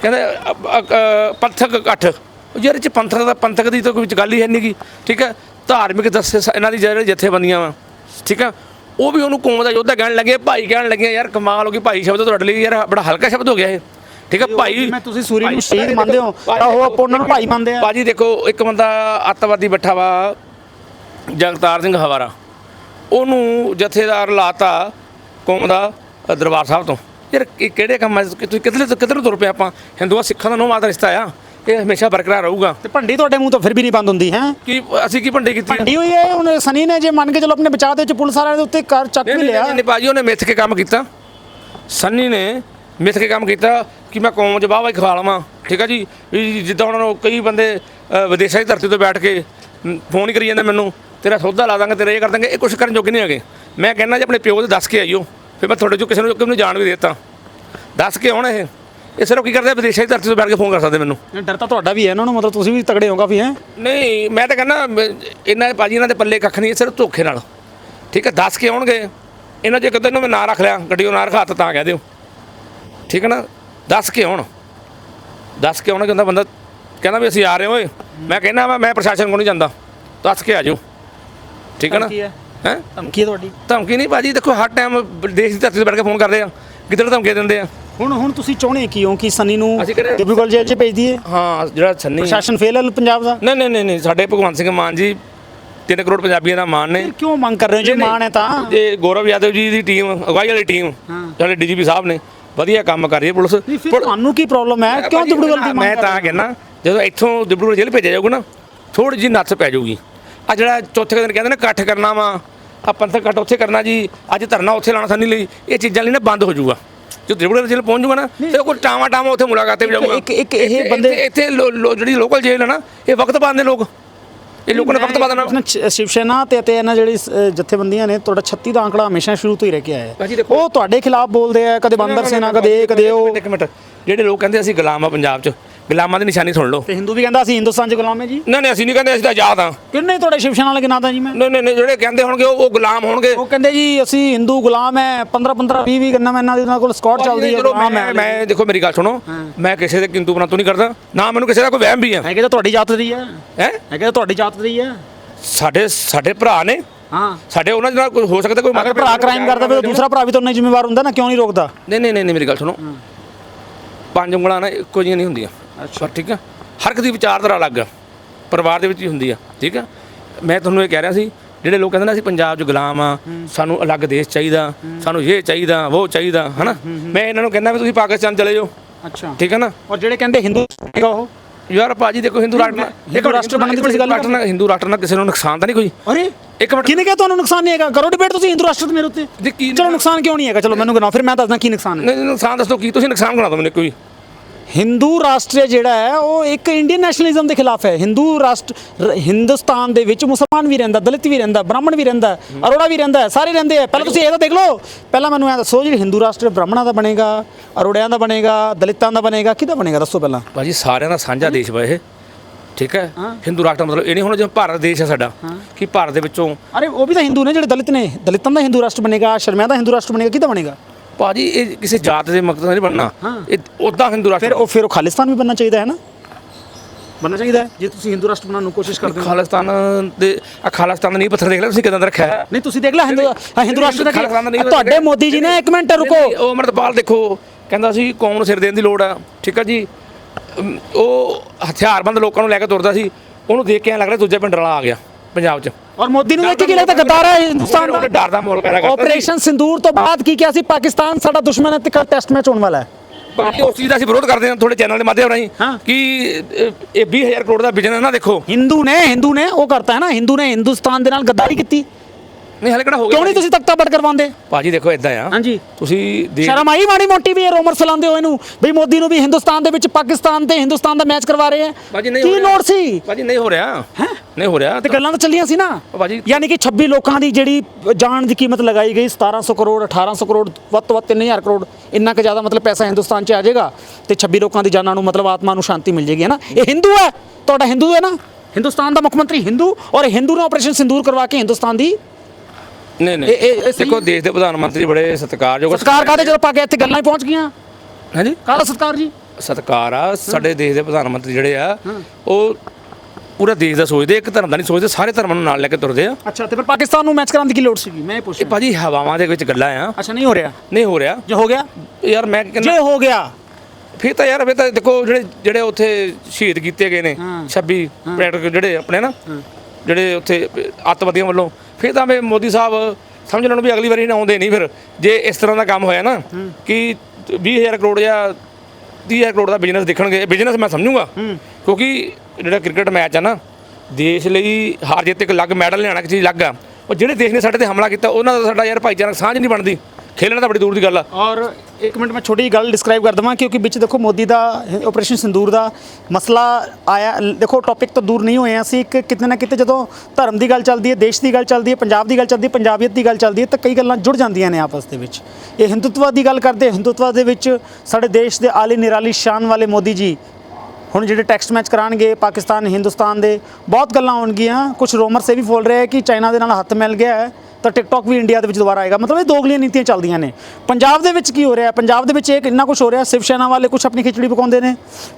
ਕਹਿੰਦੇ ਅ- ਅ- ਅ, ਪੰਥਕ ਇਕੱਠ। ਉਹ ਯਾਰ ਇਹ ਚ ਪੰਥਕ ਦਾ ਪੰਥਕ ਦੀ ਤਾਂ ਕੋਈ ਗੱਲ ਹੀ ਹੈ ਨਹੀਂ ਗੀ ਠੀਕ ਹੈ? ਧਾਰਮਿਕ ਦੱਸੇ ਸ- ਇਹਨਾਂ ਦੀ ਜਿਹੜੇ ਜਥੇਬੰਦੀਆਂ ਵਾ ਠੀਕ ਹੈ? ਉਹ ਵੀ ਉਹਨੂੰ ਕੌਮ ਦਾ ਯੋਧਾ ਕਹਿਣ ਲੱਗੇ ਭਾਈ ਕਹਿਣ ਲੱਗੇ ਯਾਰ ਕਮਾਲ ਹੋ ਗਈ ਭਾਈ ਸ਼ਬਦ ਤੁਹਾਡੇ ਲਈ ਯਾਰ ਬੜਾ ਹਲਕਾ ਸ਼ਬਦ ਹੋ ਗਿਆ ਇਹ ਠੀਕ ਹੈ? ਭਾਈ ਜਿਵੇਂ ਤੁਸੀਂ ਸੂਰੀ ਨੂੰ ਸ਼ਹੀਦ ਮੰਨਦੇ ਹੋ ਤਾਂ ਉਹ ਆਪਾਂ ਉਹਨਾਂ ਨੂੰ ਭਾਈ ਮੰਨਦੇ ਆ। ਭਾਜੀ ਦੇਖੋ ਇੱਕ ਬੰਦਾ ਅੱਤਵਾਦੀ ਬੈਠਾ ਵਾ ਜਗਤਾਰ ਸਿੰਘ ਹਵਾਰਾ। ਉਹਨੂੰ ਜਥੇਦਾਰ ਲਾਤਾ ਕੌਮ ਦਾ ਅ, ਦਰਬਾਰ ਸਾਹਿਬ ਤੋਂ। ਯਾਰ ਇਹ ਕਿਹੜੇ ਕੰਮ ਕਿ ਤੁਸੀਂ ਕਿੱਧਰ ਕਿੱਧਰ ਨੂੰ ਤੁਰ ਪਏ ਆਪਾਂ? ਹਿੰਦੂਆਂ ਸਿੱਖਾਂ ਦਾ ਨੋ ਮਾਤਾ ਰਿਸ਼ਤਾ ਆ। ਇਹ ਹਮੇਸ਼ਾ ਬਰਕਰਾਰ ਰਹੂਗਾ। ਤੇ ਭੰਡੀ ਤੁਹਾਡੇ ਮੂੰਹ ਤੋਂ ਫਿਰ ਵੀ ਨਹੀਂ ਬੰਦ ਹੁੰਦੀ ਹੈ? ਕੀ ਅਸੀਂ ਕੀ ਭੰਡੇ ਕੀਤੀ? ਭੰਡੀ ਹੋਈ ਹੈ ਹੁਣ ਸਨੀ ਨੇ ਜੇ ਮੰਨ ਕੇ ਚਲੋ ਆਪਣੇ ਬਚਾਅ ਦੇ ਵਿੱਚ ਪੁਲਿਸ ਵਾਲਿਆਂ ਦੇ ਉੱਤੇ ਕਰ ਚੱਕ ਵੀ ਲਿਆ। ਨਹੀਂ ਭਾਜੀ ਉਹਨੇ ਮਿੱਥ ਕੇ ਕੰਮ ਕੀਤਾ। ਸੰਨੀ ਨੇ ਮਿੱਥ ਕੇ ਕੰਮ ਕੀਤਾ ਕਿ ਮੈਂ ਕੌਮ 'ਚ ਵਾਹ ਵਾਹ ਖਾ ਲਵਾਂ ਠੀਕ ਆ ਜੀ? ਜਿੱਦਾਂ ਹੁਣ ਉਹ ਕਈ ਬੰਦੇ ਵਿਦੇਸ਼ਾਂ ਦੀ ਧਰਤੀ ਤੋਂ ਬੈਠ ਕੇ ਫੋਨ ਹੀ ਕਰੀ ਜਾਂਦੇ ਮੈਨੂੰ। ਤੇਰਾ ਸੌਦਾ ਲਾ ਦਾਂਗੇ ਤੇਰਾ ਇਹ ਕਰ ਦਾਂਗੇ ਇਹ ਕੁਛ ਕਰਨ ਜੋਗੇ ਨਹੀਂ ਹੈਗੇ। ਮੈਂ ਕਹਿੰਦਾ ਜੀ ਆਪਣੇ ਪਿਓ ਦੇ ਦੱਸ ਕੇ ਆਈਓ। ਫਿਰ ਮੈਂ ਤੁਹਾਡੇ ਚੋਂ ਕਿਸੇ ਨੂੰ ਕਿਸੇ ਨੂੰ ਜਾਣ ਵੀ ਦੇਤਾ? ਦੱਸ ਕੇ ਆਉਣ ਇਹ। ਇਹ ਸਿਰਫ ਕੀ ਕਰਦੇ ਆ, ਵਿਦੇਸ਼ਾਂ ਦੀ ਧਰਤੀ ਤੋਂ ਬੈਠ ਕੇ ਫੋਨ ਕਰ ਸਕਦੇ ਮੈਨੂੰ। ਡਰ ਤਾਂ ਤੁਹਾਡਾ ਵੀ ਹੈ ਇਹਨਾਂ ਨੂੰ ਮਤਲਬ ਤੁਸੀਂ ਵੀ ਤਗੜੇ ਹੋ ਕਾਫੀ ਹੈ। ਨਹੀਂ ਮੈਂ ਤਾਂ ਕਹਿੰਦਾ ਇਹਨਾਂ ਦੇ ਭਾਜੀ ਇਹਨਾਂ ਦੇ ਪੱਲੇ ਕੱਖ ਨਹੀਂ ਹੈ, ਸਿਰਫ ਧੋਖੇ ਨਾਲ। ਠੀਕ ਹੈ ਦੱਸ ਕੇ ਆਉਣਗੇ। ਇਹਨਾਂ ਜੇ ਕਦੇ ਨੂੰ ਮੈਂ ਨਾਂ ਰੱਖ ਲਿਆ ਗੱਡੀ ਉਹ ਨਾਂ ਰਖਾ ਤਾਂ ਕਹਿ ਦਿਓ। ਠੀਕ ਹੈ ਨਾ? ਦੱਸ ਕੇ ਆਉਣ। ਦੱਸ ਕੇ ਆਉਣਾ ਕਹਿੰਦਾ ਬੰਦਾ ਕਹਿੰਦਾ ਵੀ ਅਸੀਂ ਆ ਰਹੇ ਓਏ। ਮੈਂ ਕਹਿੰਦਾ ਮੈਂ ਮੈਂ ਪ੍ਰਸ਼ਾਸਨ ਕੋਲ ਨਹੀਂ ਜਾਂਦਾ। ਦੱਸ ਕੇ ਆ ਜਾਓ ਠੀਕ ਹੈ ਨਾ? ਧਮਕੀ ਹੈ। ਹੈ? ਧਮਕੀ ਹੈ ਤੁਹਾਡੀ? ਧਮਕੀ ਨਹੀਂ ਭਾਜੀ ਦੇਖੋ ਹਰ ਟਾਈਮ ਦੇਸ਼ ਦੀ ਧਰਤੀ ਤੇ ਬੈਠ ਕੇ ਫੋਨ ਕਰਦੇ ਆ। ਕਿੱਧਰ ਧਮਕੀ ਦਿੰਦੇ ਆ? ਹੁਣ ਹੁਣ ਤੁਸੀਂ ਚਾਹੁੰਦੇ ਕੀ ਹੋ ਕਿ ਸਨੀ ਨੂੰ ਅਸੀਂ ਕਿਹੜੇ- ਡਿਬਰੂਗੜ੍ਹ ਜੇਲ੍ਹ 'ਚ ਭੇਜ ਦਈਏ? ਹਾਂ ਜਿਹੜਾ ਛੰਨੀ ਪ੍ਰਸ਼ਾਸਨ ਫੇਲ ਹੈ ਪੰਜਾਬ ਦਾ? ਨਹੀਂ ਨਹੀਂ ਨਹੀਂ ਨਹੀਂ ਸਾਡੇ ਭਗਵੰਤ ਸਿੰਘ ਮਾਨ ਜੀ 3 ਕਰੋੜ ਪੰਜਾਬੀਆਂ ਦਾ ਮਾਨ ਨੇ। ਫਿਰ ਕਿਉਂ ਮੰਗ ਕਰ ਰਹੇ ਹੋ? ਜੇ ਮਾਣ ਹੈ ਤਾਂ। ਜੇ ਗੌਰਵ ਯਾਦਵ ਜੀ ਦੀ ਟੀਮ ਅਗਵਾਈ ਵਾਲੀ ਟੀਮ ਜਿਹੜੇ ਡੀਜੀਪੀ ਸਾਹਿਬ ਨੇ। ਵਧੀਆ ਕੰਮ ਕਰ ਰਹੀ ਹੈ ਪੁਲਿਸ। ਨਹੀਂ ਫਿਰ ਤੁਹਾਨੂੰ ਕੀ ਪ੍ਰੋਬਲਮ ਹੈ? ਕਿਉਂ ਭਾਜੀ, ਡਿਬਰੂਗੜ੍ਹ ਦੀ ਮੰਗ ਮੈਂ ਕਰ ਤਾਂ ਕਹਿੰਦਾ ਜਦੋਂ ਇੱਥੋਂ ਡਿਬਰੂਗੜ੍ਹ ਜੇਲ੍ਹ ਭੇਜਿਆ ਜਾਊਗਾ ਨਾ ਥੋੜੀ ਜਿਹੀ ਨੱਥ ਪੈ ਜਾਊਗੀ। ਆ ਜਿਹੜਾ ਚੌਥੇ ਦਿਨ ਕਹਿੰਦੇ ਨੇ ਇਕੱਠ ਕਰਨਾ ਵਾ ਆ ਪੰਥਕ ਇਕੱਠ ਉੱਥੇ ਕਰਨਾ ਜੀ ਅੱਜ ਧਰਨਾ ਉੱਥੇ ਲਾਣਾ ਸੰਨੀ ਲਈ ਇਹ ਚੀਜ਼ਾਂ ਲਈ ਨਾ ਬੰਦ ਹੋ ਜਾਊਗਾ। ਜੋ ਡਿਬਰੂਗੜ੍ਹ ਜੇਲ੍ਹ ਪਹੁੰਚ ਜਾਊਗਾ ਨਾ ਤੇ ਕੋਈ ਟਾਵਾ ਟਾਵਾ ਉੱਥੇ ਮੁਲਾਕਾਤ ਤੇ ਵੀ ਜਾਊਗਾ। ਇੱਕ- ਇੱਕ ਇਹ ਬੰਦੇ- ਇੱਥੇ- ਜਿਹੜੀ ਲੋਕਲ ਜੇਲ੍ਹ ਹੈ ਨਾ ਇਹ ਵਕਤ ਪਾਉਂਦੇ ਲੋਕ। ਇਹ ਲੋਕਾਂ ਨੇ ਵਕਤ ਸ਼- ਸ਼ਿਵ ਸੈਨਾ ਤੇ ਅਤੇ ਇਹਨਾਂ ਜਿਹੜੀ ਜਥੇਬੰਦੀਆਂ ਨੇ ਤੁਹਾਡਾ 36 ਦਾ ਅੰਕੜਾ ਹਮੇਸ਼ਾ ਸ਼ੁਰੂ ਤੋਂ ਹੀ ਰਹਿ ਕੇ ਆਇਆ ਹੈ। ਉਹ ਤੁਹਾਡੇ ਖਿਲਾਫ ਬੋਲਦੇ ਆ ਕਦੇ ਬੰਦਰ ਸੈਨਾ ਕਦੇ ਕਦੇ ਉਹ ਇੱਕ ਮਿੰਟ। ਜਿਹੜੇ ਲੋਕ ਕਹਿੰਦੇ ਅਸੀਂ ਗੁਲਾਮ ਆ ਪੰਜਾਬ 'ਚ ਗੁਲਾਮਾਂ ਦੀ ਨਿਸ਼ਾਨੀ ਸੁਣ ਲਓ। ਤੇ ਹਿੰਦੂ ਵੀ ਕਹਿੰਦਾ ਅਸੀਂ ਹਿੰਦੁਸਤਾਨ 'ਚ ਗੁਲਾਮ ਹੈ ਜੀ। ਨਹੀਂ ਨਹੀਂ ਅਸੀਂ ਨਹੀਂ ਕਹਿੰਦੇ ਅਸੀਂ ਤਾਂ ਆਜ਼ਾਦ ਆ ਕਿੰਨੇ ਤੁਹਾਡੇ ਸ਼ਿਵ ਸੈਨਾ ਵਾਲੇ ਗਿਨਾਦਾ ਜੀ ਮੈਂ? ਨਹੀਂ ਨਹੀਂ ਨਹੀਂ, ਜਿਹੜੇ ਕਹਿੰਦੇ ਹੋਣਗੇ ਉਹ ਉਹ ਗੁਲਾਮ ਹੋਣਗੇ। ਉਹ ਕਹਿੰਦੇ ਜੀ ਅਸੀਂ ਹਿੰਦੂ ਗੁਲਾਮ ਹੈ 15 15 20 20 ਗੰਨਾ ਇਹਨਾਂ ਦੇ ਇਹਨਾਂ ਕੋਲ ਸਕਾਟ ਚੱਲਦੀ ਹੈ ਚਲੋ ਗੁਲਾਮ ਮੈਂ ਹੈ। ਮੈਂ ਦੇਖੋ ਮੇਰੀ ਗੱਲ ਸੁਣੋ। ਮੈਂ ਕਿਸੇ ਦੇ ਕਿੰਤੂ ਪਰੰਤੂ ਨਹੀਂ ਕਰਦਾ। ਨਾ ਮੈਨੂੰ ਕਿਸੇ ਦਾ ਕੋਈ ਵਹਿਮ ਵੀ ਆ। ਹੈਗੇ ਤਾਂ ਤੁਹਾਡੀ ਜਾਤ ਦੀ ਹੈ। ਹੈ? ਹੈਗੇ ਤਾਂ ਤੁਹਾਡੀ ਜਾਤ ਦੀ ਹੈ। ਸਾਡੇ ਸਾਡੇ ਭਰਾ ਨੇ। ਹਾਂ। ਸਾਡੇ ਉਹਨਾਂ ਦੇ ਨਾਲ ਕੋਈ ਹੋ ਸਕਦਾ ਕੋਈ ਅਗਰ ਭਰਾ ਕ੍ਰਾਈਮ ਕਰਦਾ ਫਿਰ ਦੂਸਰਾ ਭਰਾ ਵੀ ਤਾਂ ਉਹਨਾਂ ਜ਼ਿੰਮੇਵਾਰ ਹੁੰਦਾ ਨਾ ਕਿਉਂ ਨਹੀਂ ਰੋਕਦਾ? ਨਹੀਂ ਨਹੀਂ ਨਹੀਂ ਨਹੀਂ, ਮੇਰੀ ਗੱਲ ਸੁਣੋ। ਪੰਜ ਉਂਗਲਾਂ ਨਾ ਇੱਕੋ ਜਿਹੀਆਂ ਨਹੀਂ ਹੁੰਦੀਆਂ। ਅੱਛਾ ਠੀਕ ਆ ਹਰ ਇੱਕ ਦੀ ਵਿਚਾਰਧਾਰਾ ਅਲੱਗ ਆ ਪਰਿਵਾਰ ਦੇ ਵਿੱਚ ਹੀ ਹੁੰਦੀ ਆ ਠੀਕ ਆ। ਮੈਂ ਤੁਹਾਨੂੰ ਇਹ ਕਹਿ ਰਿਹਾ ਸੀ ਜਿਹੜੇ ਲੋਕ ਕਹਿੰਦੇ ਨੇ ਅਸੀਂ ਪੰਜਾਬ 'ਚ ਗੁਲਾਮ ਆ ਸਾਨੂੰ ਅਲੱਗ ਦੇਸ਼ ਚਾਹੀਦਾ ਸਾਨੂੰ ਇਹ ਚਾਹੀਦਾ ਉਹ ਚਾਹੀਦਾ ਹਨਾ? ਮੈਂ ਇਹਨਾਂ ਨੂੰ ਕਹਿੰਦਾ ਵੀ ਤੁਸੀਂ ਪਾਕਿਸਤਾਨ ਚਲੇ ਜਾਓ ਅੱਛਾ। ਠੀਕ ਹੈ ਨਾ? ਔਰ ਜਿਹੜੇ ਕਹਿੰਦੇ ਹਿੰਦੂ ਹੈਗਾ ਉਹ? ਯਾਰ ਭਾਜੀ ਦੇਖੋ ਹਿੰਦੂ ਰਾਸ਼ਟਰ ਹਿੰਦੂ ਰਾਸ਼ਟਰ ਬਣਨ ਦੀ ਤੁਸੀਂ ਗੱਲ ਰਾਸ਼ਟਰ ਨਾਲ ਹਿੰਦੂ ਰਾਸ਼ਟਰ ਨਾਲ ਕਿਸੇ ਨੂੰ ਨੁਕਸਾਨ ਤਾਂ ਨਹੀਂ ਕੋਈ? ਅਰੇ ਇੱਕ ਮਿੰਟ। ਕਿਹਨੇ ਕਿਹਾ ਤੁਹਾਨੂੰ ਨੁਕਸਾਨ ਨਹੀਂ ਹੈਗਾ? ਕਰੋ ਡਿਬੇਟ ਤੁਸੀਂ ਹਿੰਦੂ ਰਾਸ਼ਟਰ ਤੇ ਮੇਰੇ ਉੱਤੇ। ਚਲੋ ਨੁਕਸਾਨ ਕਿਉਂ ਨਹੀਂ ਹੈਗਾ? ਚਲੋ ਮੈਨੂੰ ਗਨਾਓ ਫਿਰ ਮੈਂ ਦੱਸਦਾ ਕੀ ਨੁਕਸਾਨ ਹੈ। ਨਹੀਂ ਨੁਕਸਾਨ ਦੱਸੋ ਕੀ ਤੁਸੀਂ ਨੁਕਸਾਨ ਬਣਾ ਦੋ ਮੈਨੂੰ ਕੋਈ। ਹਿੰਦੂ ਰਾਸ਼ਟਰ ਜਿਹੜਾ ਹੈ ਉਹ ਇੱਕ ਇੰਡੀਅਨ ਨੈਸ਼ਨਲਿਜ਼ਮ ਦੇ ਖਿਲਾਫ ਹੈ। ਹਿੰਦੂ ਰਾਸ਼ਟਰ ਹਿੰਦੁਸਤਾਨ ਦੇ ਵਿੱਚ ਮੁਸਲਮਾਨ ਵੀ ਰਹਿੰਦਾ ਦਲਿਤ ਵੀ ਰਹਿੰਦਾ ਬ੍ਰਾਹਮਣ ਵੀ ਰਹਿੰਦਾ ਅਰੋੜਾ ਵੀ ਰਹਿੰਦਾ ਸਾਰੇ ਰਹਿੰਦੇ ਆ। ਪਹਿਲਾਂ ਤੁਸੀਂ ਇਹ ਤਾਂ ਦੇਖ ਲਓ ਪਹਿਲਾਂ ਮੈਨੂੰ ਇਹ ਦੱਸੋ ਜੀ ਹਿੰਦੂ ਰਾਸ਼ਟਰ ਬ੍ਰਾਹਮਣਾਂ ਦਾ ਬਣੇਗਾ ਅਰੋੜਿਆਂ ਦਾ ਬਣੇਗਾ ਦਲਿਤਾਂ ਦਾ ਬਣੇਗਾ ਕਿਹਦਾ ਬਣੇਗਾ ਦੱਸੋ ਪਹਿਲਾਂ। ਭਾਜੀ ਸਾਰਿਆਂ ਦਾ ਸਾਂਝਾ ਦੇਸ਼ ਵਾ ਇਹ। ਠੀਕ ਹੈ? ਹਿੰਦੂ ਰਾਸ਼ਟਰ ਮਤਲਬ ਇਹ ਨਹੀਂ ਹੁਣ ਜਿਵੇਂ ਭਾਰਤ ਦੇਸ਼ ਹੈ ਸਾਡਾ ਕਿ ਭਾਰਤ ਦੇ ਵਿੱਚੋਂ ਅਰੇ ਉਹ ਵੀ ਤਾਂ ਹਿੰਦੂ ਨੇ ਜਿਹੜੇ ਦਲਿਤ ਨੇ। ਦਲਿਤਾਂ ਦਾ ਹਿੰਦੂ ਰਾਸ਼ਟਰ ਬਣੇਗਾ ਸ਼ਰਮਿਆਂ ਦਾ ਹਿੰਦੂ ਰਾਸ਼ਟਰ ਬਣੇਗਾ ਕਿਹਦਾ ਬਣੇਗਾ? ਭਾਜੀ ਇਹ ਕਿਸੇ ਜਾਤ ਦੇ ਮਕਸਦ ਨਹੀਂ ਬਣਨਾ। ਇਹ ਉਦਾਂ ਹਿੰਦੂ ਰਾਸ਼ਟਰ ਫਿਰ ਉਹ ਫਿਰ ਉਹ ਖਾਲਿਸਤਾਨ ਵੀ ਬਣਨਾ ਚਾਹੀਦਾ ਹੈ ਨਾ? ਬਣਨਾ ਚਾਹੀਦਾ ਹੈ? ਜੇ ਤੁਸੀਂ ਹਿੰਦੂ ਰਾਸ਼ਟਰ ਬਣਾਉਣ ਨੂੰ ਕੋਸ਼ਿਸ਼ ਕਰਦੇ ਹੋ। ਖਾਲਿਸਤਾਨ ਦੇ ਆ ਖਾਲਿਸਤਾਨ ਦਾ ਨਹੀਂ ਪੱਥਰ ਦੇਖ ਲਿਆ ਤੁਸੀਂ ਕਿਦਾਂ ਦਾ ਰੱਖਿਆ ਹੈ? ਨਹੀਂ ਤੁਸੀਂ ਦੇਖ ਲੈ ਹਿੰਦੂ ਹਿੰਦੂ ਰਾਸ਼ਟਰ ਦਾ ਤੁਹਾਡੇ ਮੋਦੀ ਜੀ ਨੇ ਇੱਕ ਮਿੰਟ ਰੁਕੋ। ਉਹ ਅਮਰਤਪਾਲ ਦੇਖੋ। ਕਹਿੰਦਾ ਸੀ ਕੌਮ ਨੂੰ ਸਿਰ ਦੇਣ ਦੀ ਲੋੜ ਆ। ਠੀਕ ਆ ਜੀ? ਉਹ ਹਥਿਆਰਬੰਦ ਲੋਕਾਂ ਨੂੰ ਲੈ ਕੇ ਤੁਰਦਾ ਸੀ। ਉਹਨੂੰ ਦੇਖ ਕੇ ਐਂ ਲੱਗ ਰਿਹਾ ਦੂਜੇ ਪਿੰਡ ਵਾਲਾ ਆ ਗਿਆ। ਪੰਜਾਬ 'ਚ। ਔਰ ਮੋਦੀ ਨੂੰ ਦੇਖ ਕੇ ਕੀ ਲੱਗਦਾ ਗੱਦਾਰ ਹੈ ਹਿੰਦੁਸਤਾਨ ਦਾ ਡਰ ਦਾ ਮਾਹੌਲ ਪੈਦਾ ਕਰਤਾ ਆਪਰੇਸ਼ਨ ਸਿੰਦੂਰ ਤੋਂ ਬਾਅਦ ਕੀ ਕਿਹਾ ਸੀ? ਪਾਕਿਸਤਾਨ ਸਾਡਾ ਦੁਸ਼ਮਣ ਹੈ ਤੇ ਕੱਲ ਟੈਸਟ ਮੈਚ ਹੋਣ ਵਾਲਾ ਹੈ। ਬਾਕੀ ਉਸ ਚੀਜ਼ ਦਾ ਅਸੀਂ ਵਿਰੋਧ ਕਰਦੇ ਹਾਂ ਤੁਹਾਡੇ ਚੈਨਲ ਦੇ ਮਾਧਿਅਮ ਰਾਹੀਂ। ਕਿ ਇਹ 20000 ਕਰੋੜ ਦਾ ਬਿਜ਼ਨਸ ਨਾ ਦੇਖੋ। ਹਿੰਦੂ ਨੇ ਹਿੰਦੂ ਨੇ ਉਹ ਕਰਤਾ ਹੈ ਨਾ। ਹਿੰਦੂ ਨੇ ਹਿੰਦੁਸਤਾਨ ਦੇ ਨਾਲ ਗੱਦਾਰੀ ਕੀਤੀ। ਨਹੀਂ ਹਲੇ ਕਿਹੜਾ ਹੋ ਗਿਆ ਕਿਉਂ ਨਹੀਂ ਤੁਸੀਂ ਤਖਤਾ ਪਟ ਕਰਵਾਉਂਦੇ? ਭਾਜੀ ਦੇਖੋ ਇਦਾਂ ਆ। ਹਾਂਜੀ। ਤੁਸੀਂ ਦੇਖ ਸ਼ਰਮ ਆਈ ਮਾੜੀ ਮੋਟੀ ਵੀ ਇਹ ਰੋਮਰ ਫਲਾਉਂਦੇ ਹੋ ਇਹਨੂੰ? ਬਈ ਮੋਦੀ ਨੂੰ ਵੀ ਹਿੰਦੁਸਤਾਨ ਦੇ ਵਿੱਚ ਪਾਕਿਸਤਾਨ ਤੇ ਹਿੰਦੁਸਤਾਨ ਦਾ ਮੈਚ ਕਰਵਾ ਰਹੇ ਭਾਜੀ ਹੈ ਨਹੀਂ ਕੀ ਹੋ ਰਿਹਾ। ਲੋੜ ਸੀ? ਭਾਜੀ ਨਹੀਂ ਹੋ ਰਿਹਾ। ਹੈਂ? ਨਹੀਂ ਹੋ ਰਿਹਾ। ਤੇ ਗੱਲਾਂ ਤਾਂ ਚੱਲੀਆਂ ਸੀ ਨਾ। ਭਾਜੀ ਯਾਨੀ ਕਿ 26 ਲੋਕਾਂ ਦੀ ਜਿਹੜੀ ਜਾਨ ਦੀ ਕੀਮਤ ਲਗਾਈ ਗਈ 1700 ਕਰੋੜ 1800 ਕਰੋੜ ਵੱਧ ਤੋਂ ਵੱਧ 3000 ਕਰੋੜ ਇੰਨਾ ਕੁ ਜ਼ਿਆਦਾ ਮਤਲਬ ਪੈਸਾ ਹਿੰਦੁਸਤਾਨ 'ਚ ਆ ਜਾਏਗਾ ਤੇ 26 ਲੋਕਾਂ ਦੀ ਜਾਨਾਂ ਨੂੰ ਮਤਲਬ ਆਤਮਾ ਨੂੰ ਸ਼ਾਂਤੀ ਮਿਲ ਜਾਏਗੀ ਹੈ ਨਾ? ਇਹ ਹਿੰਦੂ ਹੈ। ਤੁਹਾਡਾ ਹਿੰਦੂ ਹੈ ਨਾ? ਹਿੰਦੁਸਤਾਨ ਦਾ ਮੁੱਖ ਮੰਤਰੀ ਹਿੰਦੂ ਔਰ ਹਿੰਦੂ ਨੇ ਆਪਰੇਸ਼ਨ ਸਿੰਦੂਰ ਕਰਵਾ ਕੇ ਹਿੰਦੁਸਤਾਨ ਦੀ ਨਹੀਂ ਨਹੀਂ। ਇਹ- ਦੇਖੋ ਦੇਸ਼ ਦੇ ਪ੍ਰਧਾਨ ਮੰਤਰੀ ਬੜੇ ਸਤਿਕਾਰਯੋਗ ਸਤਕਾਰ ਕਾਦੇ ਜਦੋਂ ਪਾ ਕੇ ਇੱਥੇ ਗੱਲਾਂ ਹੀ ਪਹੁੰਚ ਗਈਆਂ? ਹਾਂਜੀ। ਕਾਹਦਾ ਸਤਕਾਰ ਜੀ? ਸਤਿਕਾਰ ਆ ਸਾਡੇ ਦੇਸ਼ ਦੇ ਪ੍ਰਧਾਨ ਮੰਤਰੀ ਜਿਹੜੇ ਆ ਉਹ ਪੂਰਾ ਦੇਸ਼ ਦਾ ਸੋਚਦੇ ਇੱਕ ਧਰਮ ਦਾ ਨਹੀਂ ਸੋਚਦੇ ਸਾਰੇ ਧਰਮਾਂ ਨੂੰ ਨਾਲ ਲੈ ਕੇ ਤੁਰਦੇ ਆ। ਅੱਛਾ ਤੇ ਫਿਰ ਪਾਕਿਸਤਾਨ ਨੂੰ ਮੈਚ ਕਰਾਉਣ ਦੀ ਕੀ ਲੋੜ ਸੀਗੀ? ਮੈਂ ਇਹ ਪੁੱਛ ਇਹ ਭਾਜੀ ਹਵਾਵਾਂ ਦੇ ਵਿੱਚ ਗੱਲਾਂ ਆ। ਅੱਛਾ ਨਹੀਂ ਹੋ ਰਿਹਾ। ਨਹੀਂ ਹੋ ਰਿਹਾ। ਜੇ ਹੋ ਗਿਆ? ਯਾਰ ਮੈਂ ਕਹਿੰਦਾ ਜੇ ਹੋ ਗਿਆ। ਫਿਰ ਤਾਂ ਯਾਰ ਫਿਰ ਤਾਂ ਦੇਖੋ ਜਿਹੜੇ ਜਿਹੜੇ ਉੱਥੇ ਸ਼ਹੀਦ ਕੀਤੇ ਗਏ ਨੇ ਹਾਂ। 26 ਪਰੈਟਕ ਜਿਹੜੇ ਆਪਣੇ ਨਾ ਜਿਹੜੇ ਉੱਥੇ ਅੱਤਵਾਦੀਆਂ ਵੱਲੋਂ ਫਿਰ ਤਾਂ ਵੀ ਮੋਦੀ ਸਾਹਿਬ ਸਮਝ ਲੈਣ ਵੀ ਅਗਲੀ ਵਾਰੀ ਨਾ ਆਉਂਦੇ ਨਹੀਂ ਫਿਰ। ਜੇ ਇਸ ਤਰ੍ਹਾਂ ਦਾ ਕੰਮ ਹੋਇਆ ਨਾ ਕਿ 20000 ਕਰੋੜ ਜਾਂ 30000 ਕਰੋੜ ਦਾ ਬਿਜ਼ਨਸ ਦੇਖਣਗੇ ਬਿਜ਼ਨਸ ਮੈਂ ਸਮਝੂਗਾ। ਕਿਉਂਕਿ ਜਿਹੜਾ ਕ੍ਰਿਕਟ ਮੈਚ ਆ ਨਾ ਦੇਸ਼ ਲਈ ਹਾਰ ਜਿੱਤ ਇੱਕ ਅਲੱਗ ਮੈਡਲ ਲਿਆਉਣਾ ਇੱਕ ਚੀਜ਼ ਅਲੱਗ ਆ। ਉਹ ਜਿਹੜੇ ਦੇਸ਼ ਨੇ ਸਾਡੇ ਤੇ ਹਮਲਾ ਕੀਤਾ ਉਹਨਾਂ ਦਾ ਸਾਡਾ ਯਾਰ ਭਾਈਚਾਰਕ ਸਾਂਝ ਨਹੀਂ ਬਣਦੀ। ਖੇਲਣਾ ਤਾਂ ਬੜੀ ਦੂਰ ਦੀ ਗੱਲ ਆ। ਔਰ ਇੱਕ ਮਿੰਟ ਮੈਂ ਛੋਟੀ ਗੱਲ ਡਿਸਕ੍ਰਾਈਬ ਕਰ ਦਵਾਂ, ਕਿਉਂਕਿ ਵਿੱਚ ਦੇਖੋ ਮੋਦੀ ਦਾ ਆਪਰੇਸ਼ਨ ਸਿੰਦੂਰ ਦਾ ਮਸਲਾ ਆਇਆ। ਦੇਖੋ ਟੌਪਿਕ ਤੋਂ ਦੂਰ ਨਹੀਂ ਹੋਏ ਹਾਂ ਅਸੀਂ, ਇੱਕ ਕਿਤੇ ਨਾ ਕਿਤੇ ਜਦੋਂ ਧਰਮ ਦੀ ਗੱਲ ਚੱਲਦੀ ਹੈ, ਦੇਸ਼ ਦੀ ਗੱਲ ਚੱਲਦੀ ਹੈ, ਪੰਜਾਬ ਦੀ ਗੱਲ ਚੱਲਦੀ ਹੈ, ਪੰਜਾਬੀਅਤ ਦੀ ਗੱਲ ਚੱਲਦੀ ਹੈ, ਤਾਂ ਕਈ ਗੱਲਾਂ ਜੁੜ ਜਾਂਦੀਆਂ ਨੇ ਆਪਸ ਦੇ ਵਿੱਚ। ਇਹ ਹਿੰਦੂਤਵ ਦੀ ਗੱਲ ਕਰਦੇ, ਹਿੰਦੂਤਵ ਦੇ ਵਿੱਚ ਸਾਡੇ ਦੇਸ਼ ਦੇ ਆਲੀ ਨਿਰਾਲੀ ਸ਼ਾਨ ਵਾਲੇ ਮੋਦੀ ਜੀ ਹੁਣ ਜਿਹੜੇ ਟੈਕਸਟ ਮੈਚ ਕਰਾਣਗੇ, ਪਾਕਿਸਤਾਨ, ਹਿੰਦੁਸਤਾਨ ਦੇ, ਬਹੁਤ ਗੱਲਾਂ ਹੋਣਗੀਆਂ। ਕੁਝ ਰੋਮਰਸ ਇਹ ਵੀ ਫੋਲ ਰਿਹਾ ਹੈ ਕਿ ਚਾਈਨਾ ਦੇ ਨਾਲ ਹੱਥ ਮਿਲ ਗਿਆ ਹੈ। ਤਾਂ ਟਿਕਟੌਕ ਵੀ ਇੰਡੀਆ ਦੇ ਵਿੱਚ ਦੁਬਾਰਾ ਆਏਗਾ। ਮਤਲਬ ਇਹ ਦੋਗਲੀਆਂ ਨੀਤੀਆਂ ਚੱਲਦੀਆਂ ਨੇ। ਪੰਜਾਬ ਦੇ ਵਿੱਚ ਕੀ ਹੋ ਰਿਹਾ? ਪੰਜਾਬ ਦੇ ਵਿੱਚ ਇੱਕ ਇੰਨਾ ਕੁਝ ਹੋ ਰਿਹਾ? ਸ਼ਿਵ ਸੈਨਾ ਵਾਲੇ ਕੁਝ ਆਪਣੀ ਖਿਚੜੀ ਪਕਾਉਂਦੇ ਨੇ।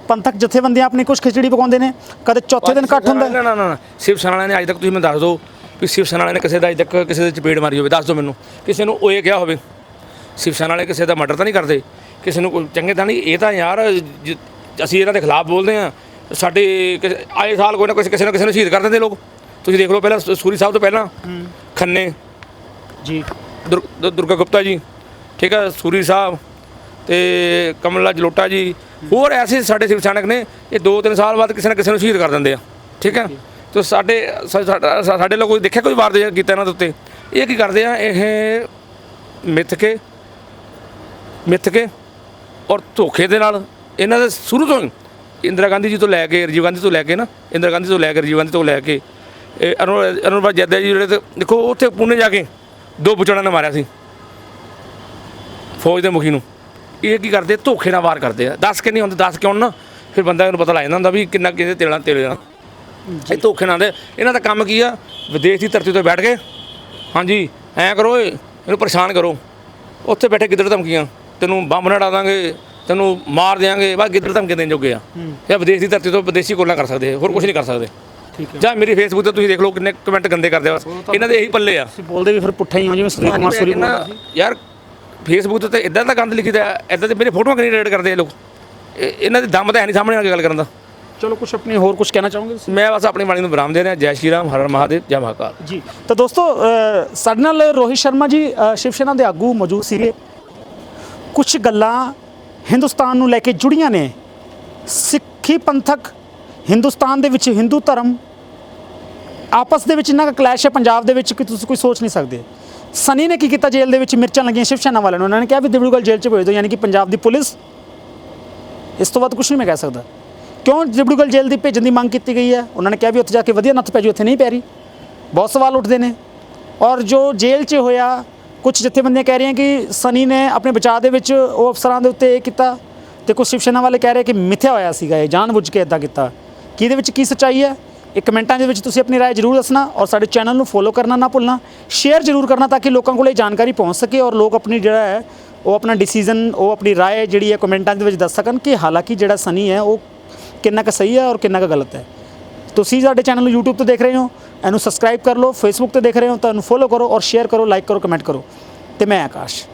ਪੰਥਕ ਜਥੇਬੰਦੀਆਂ ਆਪਣੀ ਕੁਝ ਖਿਚੜੀ ਪਕਾਉਂਦੇ ਨੇ। ਕਦੇ ਚੌਥੇ ਦਿਨ ਇਕੱਠ ਹੁੰਦਾ। ਨਾ ਨਾ ਨਾ। ਸ਼ਿਵ ਸੈਨਾ ਵਾਲਿਆਂ ਨੇ ਅੱਜ ਤੱਕ ਤੁਸੀਂ ਮੈਨੂੰ ਦੱਸ ਦਿਓ ਵੀ ਸ਼ਿਵ ਸੈਨਾ ਵਾਲਿਆਂ ਨੇ ਕਿਸੇ ਦਾ ਅੱਜ ਤੱਕ ਕਿਸੇ ਦੇ ਚਪੇੜ ਮਾਰੀ ਹੋਵੇ। ਦੱਸ ਦਿਓ ਮੈਨੂੰ। ਕਿਸੇ ਨੂੰ ਉਹ ਇਹ ਕਿਹਾ ਹੋਵੇ। ਸ਼ਿਵ ਸੈਨਾ ਵਾਲੇ ਕਿਸੇ ਦਾ ਮਰਡਰ ਤਾਂ ਨਹੀਂ ਕਰਦੇ। ਕਿਸੇ ਨੂੰ ਕੋਈ ਚੰਗੇ ਤਾਂ ਨਹੀਂ। ਇਹ ਤਾਂ ਯਾਰ ਅਸੀਂ ਇਹਨਾਂ ਦੇ ਖਿਲਾਫ ਬੋਲਦੇ ਆ ਸਾਡੇ ਆਏ ਸਾਲ ਕੋਈ ਨਾ ਕਿਸੇ ਕਿਸੇ ਨਾ ਕਿਸੇ ਨੂੰ ਸ਼ਹੀਦ ਕਰ ਦਿੰਦੇ ਲੋਕ। ਤੁਸੀਂ ਦੇਖ ਲਓ ਪਹਿਲਾਂ ਸੂਰੀ ਸਾਹਿਬ ਤੋਂ ਪਹਿਲਾਂ। ਖੰਨੇ। ਜੀ। ਦੁਰ- ਦੁਰਗਾ ਗੁਪਤਾ ਜੀ, ਠੀਕ ਹੈ ਸੂਰੀ ਸਾਹਿਬ ਤੇ ਕਮਲਾ ਜਲੋਟਾ ਜੀ। ਹੋਰ ਐਸੇ ਸਾਡੇ ਸ਼ਿਵ ਸੈਨਿਕ ਨੇ, ਇਹ 2-3 ਸਾਲ ਬਾਅਦ ਕਿਸੇ ਨਾ ਕਿਸੇ ਨੂੰ ਸ਼ਹੀਦ ਕਰ ਦਿੰਦੇ ਆ, ਠੀਕ ਹੈ ਤੇ ਸਾਡੇ ਸਾ- ਸਾਡਾ- ਸਾ- ਸਾਡੇ ਲੋਕ ਦੇਖਿਆ ਕੋਈ ਵਾਰ ਦੇ ਕੀਤਾ ਇਹਨਾਂ ਦੇ ਉੱਤੇ? ਇਹ ਕੀ ਕਰਦੇ ਆ, ਇਹ ਮਿੱਥ ਕੇ ਮਿੱਥ ਕੇ ਔਰ ਧੋਖੇ ਦੇ ਨਾਲ ਇਹਨਾਂ ਦੇ ਸ਼ੁਰੂ ਤੋਂ ਹੀ ਇੰਦਰਾ ਗਾਂਧੀ ਜੀ ਤੋਂ ਲੈ ਕੇ, ਰਾਜੀਵ ਗਾਂਧੀ ਤੋਂ ਲੈ ਕੇ ਨਾ, ਇੰਦਰਾ ਗਾਂਧੀ ਤੋਂ ਲੈ ਕੇ, ਰਾਜੀਵ ਗਾਂਧੀ ਤੋਂ ਲੈ ਕੇ, ਇਹ ਅਨੁਰ ਅਨੁਰਵਾ ਜੈਦਾ ਜੀ ਜਿਹੜੇ ਤੇ ਦੇਖੋ, ਉੱਥੇ ਪੁਣੇ ਜਾ ਕੇ ਦੋ ਬੁਚੜਾਂ ਨੇ ਮਾਰਿਆ ਸੀ। ਫੌਜ ਦੇ ਮੁਖੀ ਨੂੰ। ਇਹ ਕੀ ਕਰਦੇ ਧੋਖੇ ਨਾਲ ਵਾਰ ਕਰਦੇ ਆ। ਦੱਸ ਕੇ ਨਹੀਂ ਹੁੰਦੇ? ਦੱਸ ਕਿਉਂ ਨਾ? ਫਿਰ ਬੰਦਾ ਨੂੰ ਪਤਾ ਲੱਗ ਜਾਂਦਾ ਹੁੰਦਾ ਵੀ ਕਿੰਨਾ ਕਿਹਦੇ ਤੇਲਾਂ ਤੇਲ ਜਾਣਾ ਇਹ ਧੋਖੇ ਨਾਲ ਦੇ। ਇਹਨਾਂ ਦਾ ਕੰਮ ਕੀ ਆ? ਵਿਦੇਸ਼ ਦੀ ਧਰਤੀ ਤੇ ਬੈਠ ਕੇ। ਹਾਂਜੀ ਐਂ ਕਰੋ ਇਹਨੂੰ ਪਰੇਸ਼ਾਨ ਕਰੋ। ਉੱਥੇ ਬੈਠੇ ਗਿੱਦੜ ਧਮਕੀਆਂ। ਤੈਨੂੰ ਬੰਬ ਨਾ ਡਾ ਦਾਂਗੇ। ਤੈਨੂੰ ਮਾਰ ਦਿਆਂਗੇ। ਬਸ ਗਿੱਦੜ ਧਮਕੀਆਂ ਦੇਣ ਜੋਗੇ ਆ। ਇਹ ਵਿਦੇਸ਼ ਦੀ ਧਰਤੀ ਤੋਂ ਵਿਦੇਸ਼ੀ ਕੋਲਾਂ ਕਰ ਸਕਦੇ ਆ, ਹੋਰ ਕੁਝ ਨਹੀਂ ਕਰ ਸਕਦੇ। ਜਾਂ ਮੇਰੀ ਫੇਸਬੁੱਕ ਤੇ ਤੁਸੀਂ ਦੇਖ ਲਓ ਕਿੰਨੇ ਕਮੈਂਟ ਗੰਦੇ ਕਰਦੇ ਆ ਬਸ। ਇਹਨਾਂ ਦੇ ਇਹੀ ਪੱਲੇ ਆ। ਤੁਸੀਂ ਬੋਲਦੇ ਵੀ ਫਿਰ ਪੁੱਠਾ ਹੀ ਹੋ ਜਿਵੇਂ ਸੁਨੀਲ ਕੁਮਾਰ ਸੂਰੀ ਬੋਲਦਾ ਸੀ। ਯਾਰ ਫੇਸਬੁੱਕ ਤੇ ਇਦਾਂ ਦਾ ਗੰਦ ਲਿਖੀਦਾ ਇਦਾਂ ਤੇ ਮੇਰੇ ਫੋਟੋਆਂ ਕਿੰਨੀ ਰੇਡ ਕਰਦੇ ਆ ਲੋਕ। ਇਹ- ਇਹਨਾਂ ਦੇ ਦਮ ਤਾਂ ਹੈ ਨਹੀਂ ਸਾਹਮਣੇ ਆ ਕੇ ਗੱਲ ਕਰਨ ਦਾ। ਚਲੋ ਕੁਝ ਆਪਣੀ ਹੋਰ ਕੁਝ ਕਹਿਣਾ ਚਾਹੋਗੇ ਤੁਸੀਂ? ਮੈਂ ਬਸ ਆਪਣੀ ਬਾਣੀ ਨੂੰ ਵਿਰਾਮ ਦੇ ਰਿਹਾ ਜੈ ਸ਼੍ਰੀ ਰਾਮ ਹਰ ਹਰ ਮਹਾਦੇਵ ਜੈ ਮਹਾਕਾਲ। ਜੀ ਤਾਂ ਦੋਸਤੋ ਅ, ਸਾਡੇ ਨਾਲ ਰੋਹਿਤ ਸ਼ਰਮਾ ਜੀ ਅ, ਸ਼ਿਵ ਸੈਨਾ ਦੇ ਆਗੂ ਮੌਜੂਦ ਸੀਗੇ। ਕੁਝ ਗੱਲਾਂ ਹਿੰਦੁਸਤਾਨ ਨੂੰ ਲੈ ਕੇ ਜੁੜੀਆਂ ਨੇ। ਸਿੱਖੀ ਪੰਥਕ ਹਿੰਦੁਸਤਾਨ ਦੇ ਵਿੱਚ ਹਿੰਦੂ ਧਰਮ ਆਪਸ ਦੇ ਵਿੱਚ ਇੰਨਾ ਕੁ ਕਲੈਸ਼ ਹੈ ਪੰਜਾਬ ਦੇ ਵਿੱਚ ਕਿ ਤੁਸੀਂ ਕੋਈ ਸੋਚ ਨਹੀਂ ਸਕਦੇ। ਸਨੀ ਨੇ ਕੀ ਕੀਤਾ ਜੇਲ੍ਹ ਦੇ ਵਿੱਚ ਮਿਰਚਾਂ ਲੱਗੀਆਂ ਸ਼ਿਵ ਸੈਨਾ ਵਾਲਿਆਂ ਨੂੰ? ਉਹਨਾਂ ਨੇ ਕਿਹਾ ਵੀ ਦਿਬੜੂਗਲ ਜੇਲ੍ਹ 'ਚ ਭੇਜ ਦਿਓ, ਯਾਨੀ ਕਿ ਪੰਜਾਬ ਦੀ ਪੁਲਿਸ। ਇਸ ਤੋਂ ਬਾਅਦ ਕੁਝ ਨਹੀਂ ਮੈਂ ਕਹਿ ਸਕਦਾ। ਕਿਉਂ ਦਿਬੜੂਗਲ ਜੇਲ੍ਹ ਦੀ ਭੇਜਣ ਦੀ ਮੰਗ ਕੀਤੀ ਗਈ ਹੈ? ਉਹਨਾਂ ਨੇ ਕਿਹਾ ਵੀ ਉੱਥੇ ਜਾ ਕੇ ਵਧੀਆ ਨੱਥ ਪੈ ਜੀ ਉੱਥੇ ਨਹੀਂ ਪੈ ਰਹੀ। ਬਹੁਤ ਸਵਾਲ ਉੱਠਦੇ ਨੇ। ਔਰ ਜੋ ਜੇਲ੍ਹ 'ਚ ਹੋਇਆ ਕੁਝ ਜਥੇਬੰਦੀਆਂ ਕਹਿ ਰਹੀਆਂ ਕਿ ਸਨੀ ਨੇ ਆਪਣੇ ਬਚਾਅ ਦੇ ਵਿੱਚ ਉਹ ਅਫਸਰਾਂ ਦੇ ਉੱਤੇ ਇਹ ਕੀਤਾ ਤੇ ਕੁਝ ਸ਼ਿਵ ਸੈਨਾ ਵਾਲੇ ਕਹਿ ਰਹੇ ਕਿ ਮਿੱਥਿਆ ਹੋਇਆ ਸੀਗਾ, ਇਹ ਜਾਣਬੁੱਝ ਕੇ ਇਦਾਂ ਕੀਤਾ। ਕੀ ਇਹਦੇ ਵਿੱਚ ਕੀ ਸੱਚਾਈ ਹੈ? ਇਹ ਕਮੈਂਟਾਂ ਦੇ ਵਿੱਚ ਤੁਸੀਂ ਆਪਣੀ رائے ਜ਼ਰੂਰ ਦੱਸਣਾ ਔਰ ਸਾਡੇ ਚੈਨਲ ਨੂੰ ਫੋਲੋ ਕਰਨਾ ਨਾ ਭੁੱਲਣਾ ਸ਼ੇਅਰ ਜ਼ਰੂਰ ਕਰਨਾ ਤਾਂ ਕਿ ਲੋਕਾਂ ਕੋਲ ਇਹ ਜਾਣਕਾਰੀ ਪਹੁੰਚ ਸਕੇ ਔਰ ਲੋਕ ਆਪਣੀ ਜਿਹੜਾ ਹੈ ਉਹ ਆਪਣਾ ਡਿਸੀਜਨ ਉਹ ਆਪਣੀ رائے ਜਿਹੜੀ ਹੈ ਕਮੈਂਟਾਂ ਦੇ ਵਿੱਚ ਦੱਸ ਸਕਣ ਕਿ ਹਾਲਾਂਕਿ ਜਿਹੜਾ ਸਨੀ ਹੈ ਉਹ ਕਿੰਨਾ ਕੁ ਸਹੀ ਹੈ ਔਰ ਕਿੰਨਾ ਕੁ ਗਲਤ ਹੈ ਤੁਸੀਂ ਸਾਡੇ ਚੈਨਲ ਨੂੰ YouTube ਤੇ ਦੇਖ ਰਹੇ ਹੋ ਇਹਨੂੰ ਸਬਸਕ੍ਰਾਈਬ ਕਰ ਲਓ Facebook ਤੇ ਦੇਖ ਰਹੇ ਹੋ ਤਾਂ ਇਹਨੂੰ ਫੋਲੋ ਕਰੋ ਔਰ ਸ਼ੇਅਰ ਕਰੋ ਲਾਈਕ ਕਰੋ ਕਮੈਂਟ ਕਰੋ ਤੇ ਮੈਂ ਆਕਾਸ਼